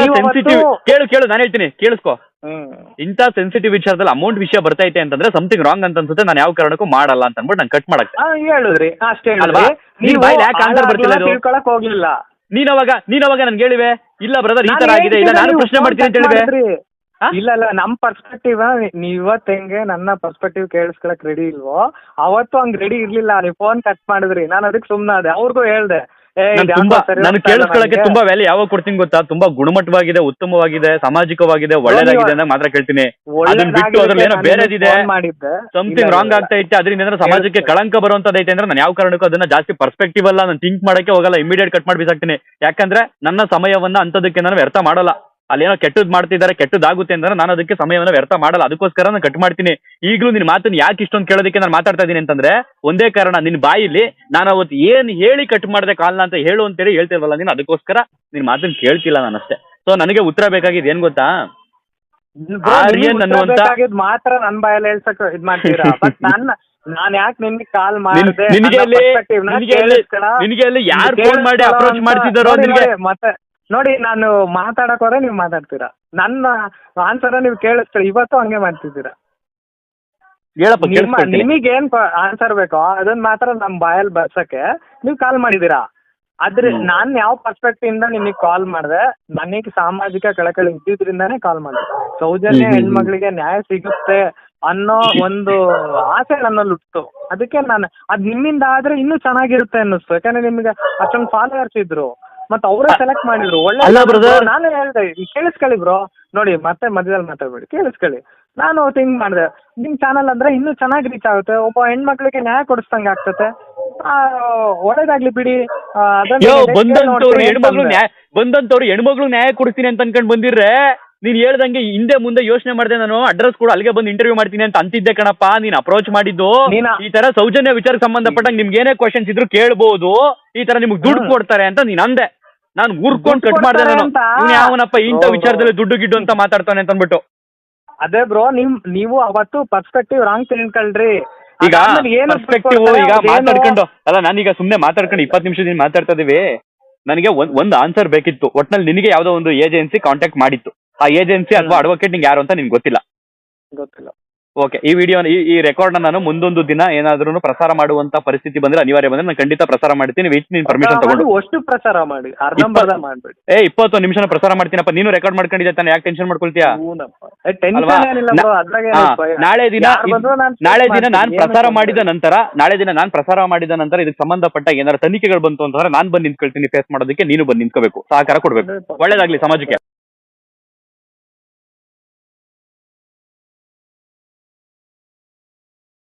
ಅವತ್ತು- ಕೇಳು ಕೇಳು ನಾನು ಹೇಳ್ತೀನಿ. ಕೇಳಿಸ್ಕೊ. ಹ್ಮ್. ಇಂಥ ಸೆನ್ಸಿಟಿವ್ ವಿಚಾರದಲ್ಲಿ ಅಮೌಂಟ್ ವಿಷಯ ಬರ್ತೈತೆ ಅಂತಂದ್ರೆ ಸಮಥಿಂಗ್ ರಾಂಗ್ ಅಂತ ಅನ್ಸುತ್ತೆ ನಾನು ಯಾವ ಕಾರಣಕ್ಕೂ ಮಾಡಲ್ಲ ಅಂತ ಅಂದ್ಬಿಟ್ಟು ನಾನು ಕಟ್ ಮಾಡಕ್ ಹೇಳಿದ್ರಿ ಅಷ್ಟೇ ಅಲ್ವಾ? ನೀವು ಯಾಕೆ answer ಬರ್ತಿಲ್ಲ? ತಿಳ್ಕೊಳಕ್ ಹೋಗ್ಲಿಲ್ಲ. ನೀನ್ ಅವಾಗ ನೀನ್ ಅವಾಗ ನನ್ಗೆ ಹೇಳಿವೆ? ಇಲ್ಲ ಬ್ರದರ್ ಈ ತರ ಆಗಿದೆ ಇಲ್ಲ ನಾನು ಪ್ರಶ್ನೆ ಮಾಡ್ತೀನಿ ಅಂತ ಹೇಳಿವೆ. ಇಲ್ಲ ಇಲ್ಲ ನಮ್ ಪರ್ಸ್ಪೆಕ್ಟಿವ್ ನೀ ಇವತ್ತು ಹೆಂಗೆ ನನ್ನ ಪರ್ಸ್ಪೆಕ್ಟಿವ್ ಕೇಳಿಸ್ಕೊಳಕ್ ರೆಡಿ ಇಲ್ವೋ ಅವತ್ತು ಹಂಗ್ ರೆಡಿ ಇರ್ಲಿಲ್ಲ ನೀವು ಫೋನ್ ಕಟ್ ಮಾಡಿದ್ರಿ. ನಾನು ಅದಕ್ಕೆ ಸುಮ್ನಾದೆ ಅವ್ರಿಗೂ ಹೇಳ್ದೆ. ನಾನು ಇದ್ ತುಂಬಾ ನಾನು ಕೇಳಿಸ್ಕೊಳ್ಳಕ್ಕೆ ತುಂಬಾ ವ್ಯಾಲ್ಯೂ ಯಾವಾಗ ಕೊಡ್ತೀನಿ ಗೊತ್ತಾ? ತುಂಬಾ ಗುಣಮಟ್ಟವಾಗಿದೆ ಉತ್ತಮವಾಗಿದೆ ಸಾಮಾಜಿಕವಾಗಿದೆ ಒಳ್ಳೇದಾಗಿದೆ ಅಂತ ಮಾತ್ರ ಕೇಳ್ತೀನಿ. ಅದನ್ನ ಬಿಟ್ಟು ಅದ್ರಲ್ಲಿ ಏನೋ ಬೇರೆದಿದೆ. Something wrong. ಆಗ್ತಾ ಇತ್ತು. ಅದ್ರಿಂದ ಏನಾದ್ರು ಸಮಾಜಕ್ಕೆ ಕಳಂಕ ಕಳಂಕ ಬರುವಂತದೈತೆ ಅಂದ್ರೆ ನಾನು ಯಾವ ಕಾರಣಕ್ಕೂ ಅದನ್ನ ಜಾಸ್ತಿ ಪರ್ಸ್ಪೆಕ್ಟಿವ್ ಅಲ್ಲ ನಾನು ಥಿಂಕ್ ಮಾಡಕ್ಕೆ ಹೋಗಲ್ಲ ಇಮಿಡಿಯೇಟ್ ಕಟ್ ಮಾಡಿ ಬಿಸಾಕ್ತೀನಿ ಯಾಕಂದ್ರೆ ನನ್ನ ಸಮಯವನ್ನ ಅಂತದಕ್ಕೆ ನಾನು ವ್ಯರ್ಥ ಮಾಡಲ್ಲ. ಅಲ್ಲೇನೋ ಕೆಟ್ಟದ್ ಮಾಡ್ತಿದ್ದಾರೆ ಕೆಟ್ಟದಾಗುತ್ತೆ ಅಂದ್ರೆ ನಾನು ಅದಕ್ಕೆ ಸಮಯವನ್ನ ವ್ಯರ್ಥ ಮಾಡಲ್ಲ. ಅದಕ್ಕೋಸ್ಕರ ನಾನು ಕಟ್ ಮಾಡ್ತೀನಿ. ಈಗಲೂ ನಿನ್ ಮಾತನ್ನ ಯಾಕೆ ಇಷ್ಟೊಂದು ಕೇಳೋದಕ್ಕೆ ನಾನು ಮಾತಾಡ್ತಾ ಇದ್ದೀನಿ ಅಂತಂದ್ರೆ ಒಂದೇ ಕಾರಣ ನಿನ್ ಬಾಯಿಲಿ ನಾನು ಅವತ್ತು ಏನ್ ಹೇಳಿ ಕಟ್ ಮಾಡಿದೆ ಕಾಲ್ನ ಅಂತ ಹೇಳು ಅಂತೇಳಿ ಹೇಳ್ತೇವಲ್ಲ ನೀನು? ಅದಕ್ಕೋಸ್ಕರ ನಿನ್ ಮಾತನ್ನ ಕೇಳ್ತಿಲ್ಲ ನಾನು ಅಷ್ಟೇ. ಸೊ ನನಗೆ ಉತ್ತರ ಬೇಕಾಗಿದ್ದು ಏನ್ ಗೊತ್ತಾ? ಆರ್ಯನ್ ಅನ್ನುವಂತ- ಮಾತ್ರ ನನ್ ಬಾಯಲ್ಲಿ ಹೇಳ್ಸಕ್ ಇದ್ ಮಾಡ್ತೀರಾ? ಬಟ್ ನನ್ನ ನಾನ್ ಯಾಕೆ ನಿನ್ಗೆ ಕಾಲ್ ಮಾಡಿದೆ? ನಿನಗೆ ಅಲ್ಲಿ ಯಾರು ಫೋನ್ ಮಾಡಿ ಅಪ್ರೋಚ್ ಮಾಡ್ತಿದ್ದಾರೋ ನಿನಗೆ? ಮತ್ತೆ ನೋಡಿ ನಾನು ಮಾತಾಡಕ್ ಹೋದ್ರೆ ನೀವು ಮಾತಾಡ್ತೀರಾ? ನನ್ನ ಆನ್ಸರ್ ನೀವು ಕೇಳಿಸ್ತೀರಾ? ಇವತ್ತು ಹಂಗೆ ಮಾಡ್ತಿದ್ದೀರಾ? ಹೇಳಪ್ಪ ಏನ್ ಕೇಳಿಸ್ಕೊಳ್ತೀನಿ ಆನ್ಸರ್ ಬೇಕೋ ಅದನ್ನ ಮಾತ್ರ ನಮ್ ಬಾಯಲ್ಲಿ ಬರ್ಸಕ್ಕೆ ನೀವು ಕಾಲ್ ಮಾಡಿದೀರಾ ಆದ್ರೆ ಹ್ಮ್. ನಾನ್ ಯಾವ ಪರ್ಸ್ಪೆಕ್ಟಿವ್ ಇಂದ ನಿಮಗೆ ಕಾಲ್ ಮಾಡಿದೆ ನನಗೆ ಸಾಮಾಜಿಕ ಕಳಕಳಿ ಇದ್ದಿದ್ರಿಂದಾನೇ ಕಾಲ್ ಮಾಡಿದೆ. ಸೌಜನ್ಯ ಹೆಣ್ಮಗಳಿಗೆ ಹ್ಮ್, ಹ್ಮ್. ಹೆಣ್ಮಕ್ಳಿಗೆ ನ್ಯಾಯ ಸಿಗುತ್ತೆ ಅನ್ನೋ ಒಂದು ಆಸೆ ನನ್ನಲ್ಲಿ ಹುಟ್ಟಿತು ಅದಕ್ಕೆ ನಾನು ಅದ್ ನಿಮ್ಮಿಂದ ಆದ್ರೆ ಇನ್ನೂ ಚೆನ್ನಾಗಿರುತ್ತೆ ಅನ್ನಿಸ್ತು. ಯಾಕಂದ್ರೆ ನಿಮ್ಗೆ ಅಷ್ಟೊಂದು ಫಾಲೋವರ್ಸ್ ಇದ್ರು. ಮತ್ತೆ ಅವರೇ ಸೆಲೆಕ್ಟ್ ಮಾಡಿದ್ರು. ಒಳ್ಳೆ ಅಲ್ಲ ಜನ brother. bro. ನಾನೇ ಹೇಳ್ದೆ ಕೇಳಿಸ್ಕೊಳ್ಳಿ ಬ್ರೋ ನೋಡಿ ಮತ್ತೆ ಮಧ್ಯದಲ್ಲಿ ಮಾತಾಡ್ಬೇಡಿ. ಕೇಳಿಸ್ಕೊಳ್ಳಿ. ನಾನು ಥಿಂಕ್ ಮಾಡಿದೆ. ನಿಮ್ ಚಾನಲ್ ಅಂದ್ರೆ ಇನ್ನೂ ಚೆನ್ನಾಗಿ ರೀಚ್ ಆಗುತ್ತೆ. ಒಬ್ಬ ಹೆಣ್ಮಕ್ಳಿಗೆ ನ್ಯಾಯ ಕೊಡಿಸ್ದಂಗೆ ಆಗ್ತತೆ. ಆ, ಒಳ್ಳೇದಾಗ್ಲಿ ಬಿಡಿ. ಆ, ಅದನ್ನ ಯೋ next ಬಂದಂತವ್ರು ನೋಡ್ತೀನಿ ಹೆಣ್ಮಗ್ಳು. ನ್ಯಾಯ ಬಂದಂತವ್ರು ಹೆಣ್ಮಗ್ಳು ನ್ಯಾಯ ಕೊಡ್ತೀನಿ ಅಂತ ಅನ್ಕೊಂಡ್ ಬಂದಿರ್ರೆ? ನೀನ್ ಹೇಳ್ದಂಗೆ ಹಿಂದೆ ಮುಂದೆ ಯೋಚನೆ ಮಾಡಿದೆ ನಾನು ಅಡ್ರೆಸ್ ಕೂಡ ಅಲ್ಲಿಗೆ ಬಂದು ಇಂಟರ್ವ್ಯೂ ಮಾಡ್ತೀನಿ ಅಂತ ಅಂತಿದ್ದೆ ಕಣಪ್ಪ ನೀನ್ ಅಪ್ರೋಚ್ ಮಾಡಿದ್ದು. ನೀನ- ಈ ತರ ಸೌಜನ್ಯ ವಿಚಾರಕ್ಕೆ ಸಂಬಂಧಪಟ್ಟಂಗೆ ನಿಮ್ಗೆ ಏನೇ ಕ್ವಶನ್ಸ್ ಇದ್ರು ಕೇಳ್ಬೋದು. ಈ ತರ ನಿಮ್ಗೆ ದುಡ್ಡು ಕೊಡ್ತಾರೆ ಅಂತ ನೀನ್ ಅಂದೆ. ನಾನು ಊರ್ಕೊಂಡ್ ದುಡ್ಡು ಕಟ್ ಮಾಡ್ದೆ ಕೊಡ್ತಾರೆ ನಾನು. ಅಂತ? ಇವ್ನು ಯಾವನಪ್ಪ ಇಂಥ. ವಿಚಾರದಲ್ಲಿ ದುಡ್ಡು ಗಿಡ್ಡು ಅಂತ ಮಾತಾಡ್ತಾನೆ ಅಂತ ಅಂದ್ಬಿಟ್ಟು ಅದೇ ಬ್ರೋ ನಿಮ್ ನೀವು ಅವತ್ತು ಪರ್ಸ್ಪೆಕ್ಟಿವ್ ರಾಂಗ್ ತಿಳ್ಕೊಳ್ರಿ. ಈಗ ಅದಾದ್ಮೇಲೆ ಏನು ಪರ್ಸ್ಪೆಕ್ಟಿವ್ ಕೊಡ್ತಾರೆ, ಈಗ ಮಾತಾಡ್ಕೊಂಡು ಅಲ್ಲ ನಾನೀಗ ಸುಮ್ನೆ ಮಾತಾಡ್ಕೊಂಡು ಇಪ್ಪತ್ತು ನಿಮಿಷದಿಂದ ಮಾತಾಡ್ತಾ ಇದೀವಿ. ನನಗೆ ಒಂದ್ ಒಂದ್ ಆನ್ಸರ್ ಬೇಕಿತ್ತು. ಒಟ್ನಲ್ಲಿ ನಿನಗೆ ಯಾವ್ದೋ ಒಂದು ಏಜೆನ್ಸಿ ಕಾಂಟ್ಯಾಕ್ಟ್ ಮಾಡಿತ್ತು. ಆ ಏಜೆನ್ಸಿ ಅಥವಾ. ಅಡ್ವೊಕೇಟ್ ನಿಂಗೆ ಯಾರು ಅಂತ ನಿನ್ಗೆ ಗೊತ್ತಿಲ್ಲ. ಗೊತ್ತಿಲ್ಲ. ಓಕೆ ಈ ವಿಡಿಯೋ ಈ ರೆಕಾರ್ಡ್ ನಾನು ಮುಂದೊಂದು ದಿನ ಏನಾದ್ರೂ ಪ್ರಸಾರ ಮಾಡುವಂತ ಪರಿಸ್ಥಿತಿ ಬಂದ್ರೆ ಅನಿವಾರ್ಯ ಬಂದ್ರೆ ನಾನು ಖಂಡಿತ ಪ್ರಸಾರ ಮಾಡ್ತೀನಿ. ವಿತ್ ನಿನ್ ಪರ್ಮಿಷನ್ ತಗೊಂಡು. ಅಷ್ಟು ಪ್ರಸಾರ ಮಾಡಿ ಅರ್ಧಂಬರ್ಧ ಮಾಡ್ಬೇಡಿ. ಏ ಇಪ್ಪತ್ತೊಂದು ನಿಮಿಷ ಪ್ರಸಾರ ಮಾಡ್ತೀನಪ್ಪ ನೀನು ರೆಕಾರ್ಡ್ ಮಾಡ್ಕೊಂಡಿದ್ದೆ ತಾನೆ ಯಾಕೆ ಟೆನ್ಷನ್ ಮಾಡ್ಕೊಳ್ತೀಯಾ? ನಾಳೆ ದಿನ ನಾಳೆ ದಿನ ನಾನು ಪ್ರಸಾರ ಮಾಡಿದ ನಂತರ ನಾಳೆ ದಿನ ನಾನು ಪ್ರಸಾರ ಮಾಡಿದ ನಂತರ ಇದಕ್ಕೆ ಸಂಬಂಧಪಟ್ಟ ಏನಾದ್ರು ತನಿಖೆಗಳು ಬಂತು ಅಂತಂದ್ರೆ ನಾನ್ ಬಂದು ನಿಂತ್ಕೊಳ್ತೀನಿ ಫೇಸ್ ಮಾಡೋದಕ್ಕೆ ನೀನು ಬಂದು ನಿಂತ್ಕೋಬೇಕು ಸಹಕಾರ ಕೊಡ್ಬೇಕು. ಒಳ್ಳೇದಾಗ್ಲಿ ಸಮಾಜಕ್ಕೆ.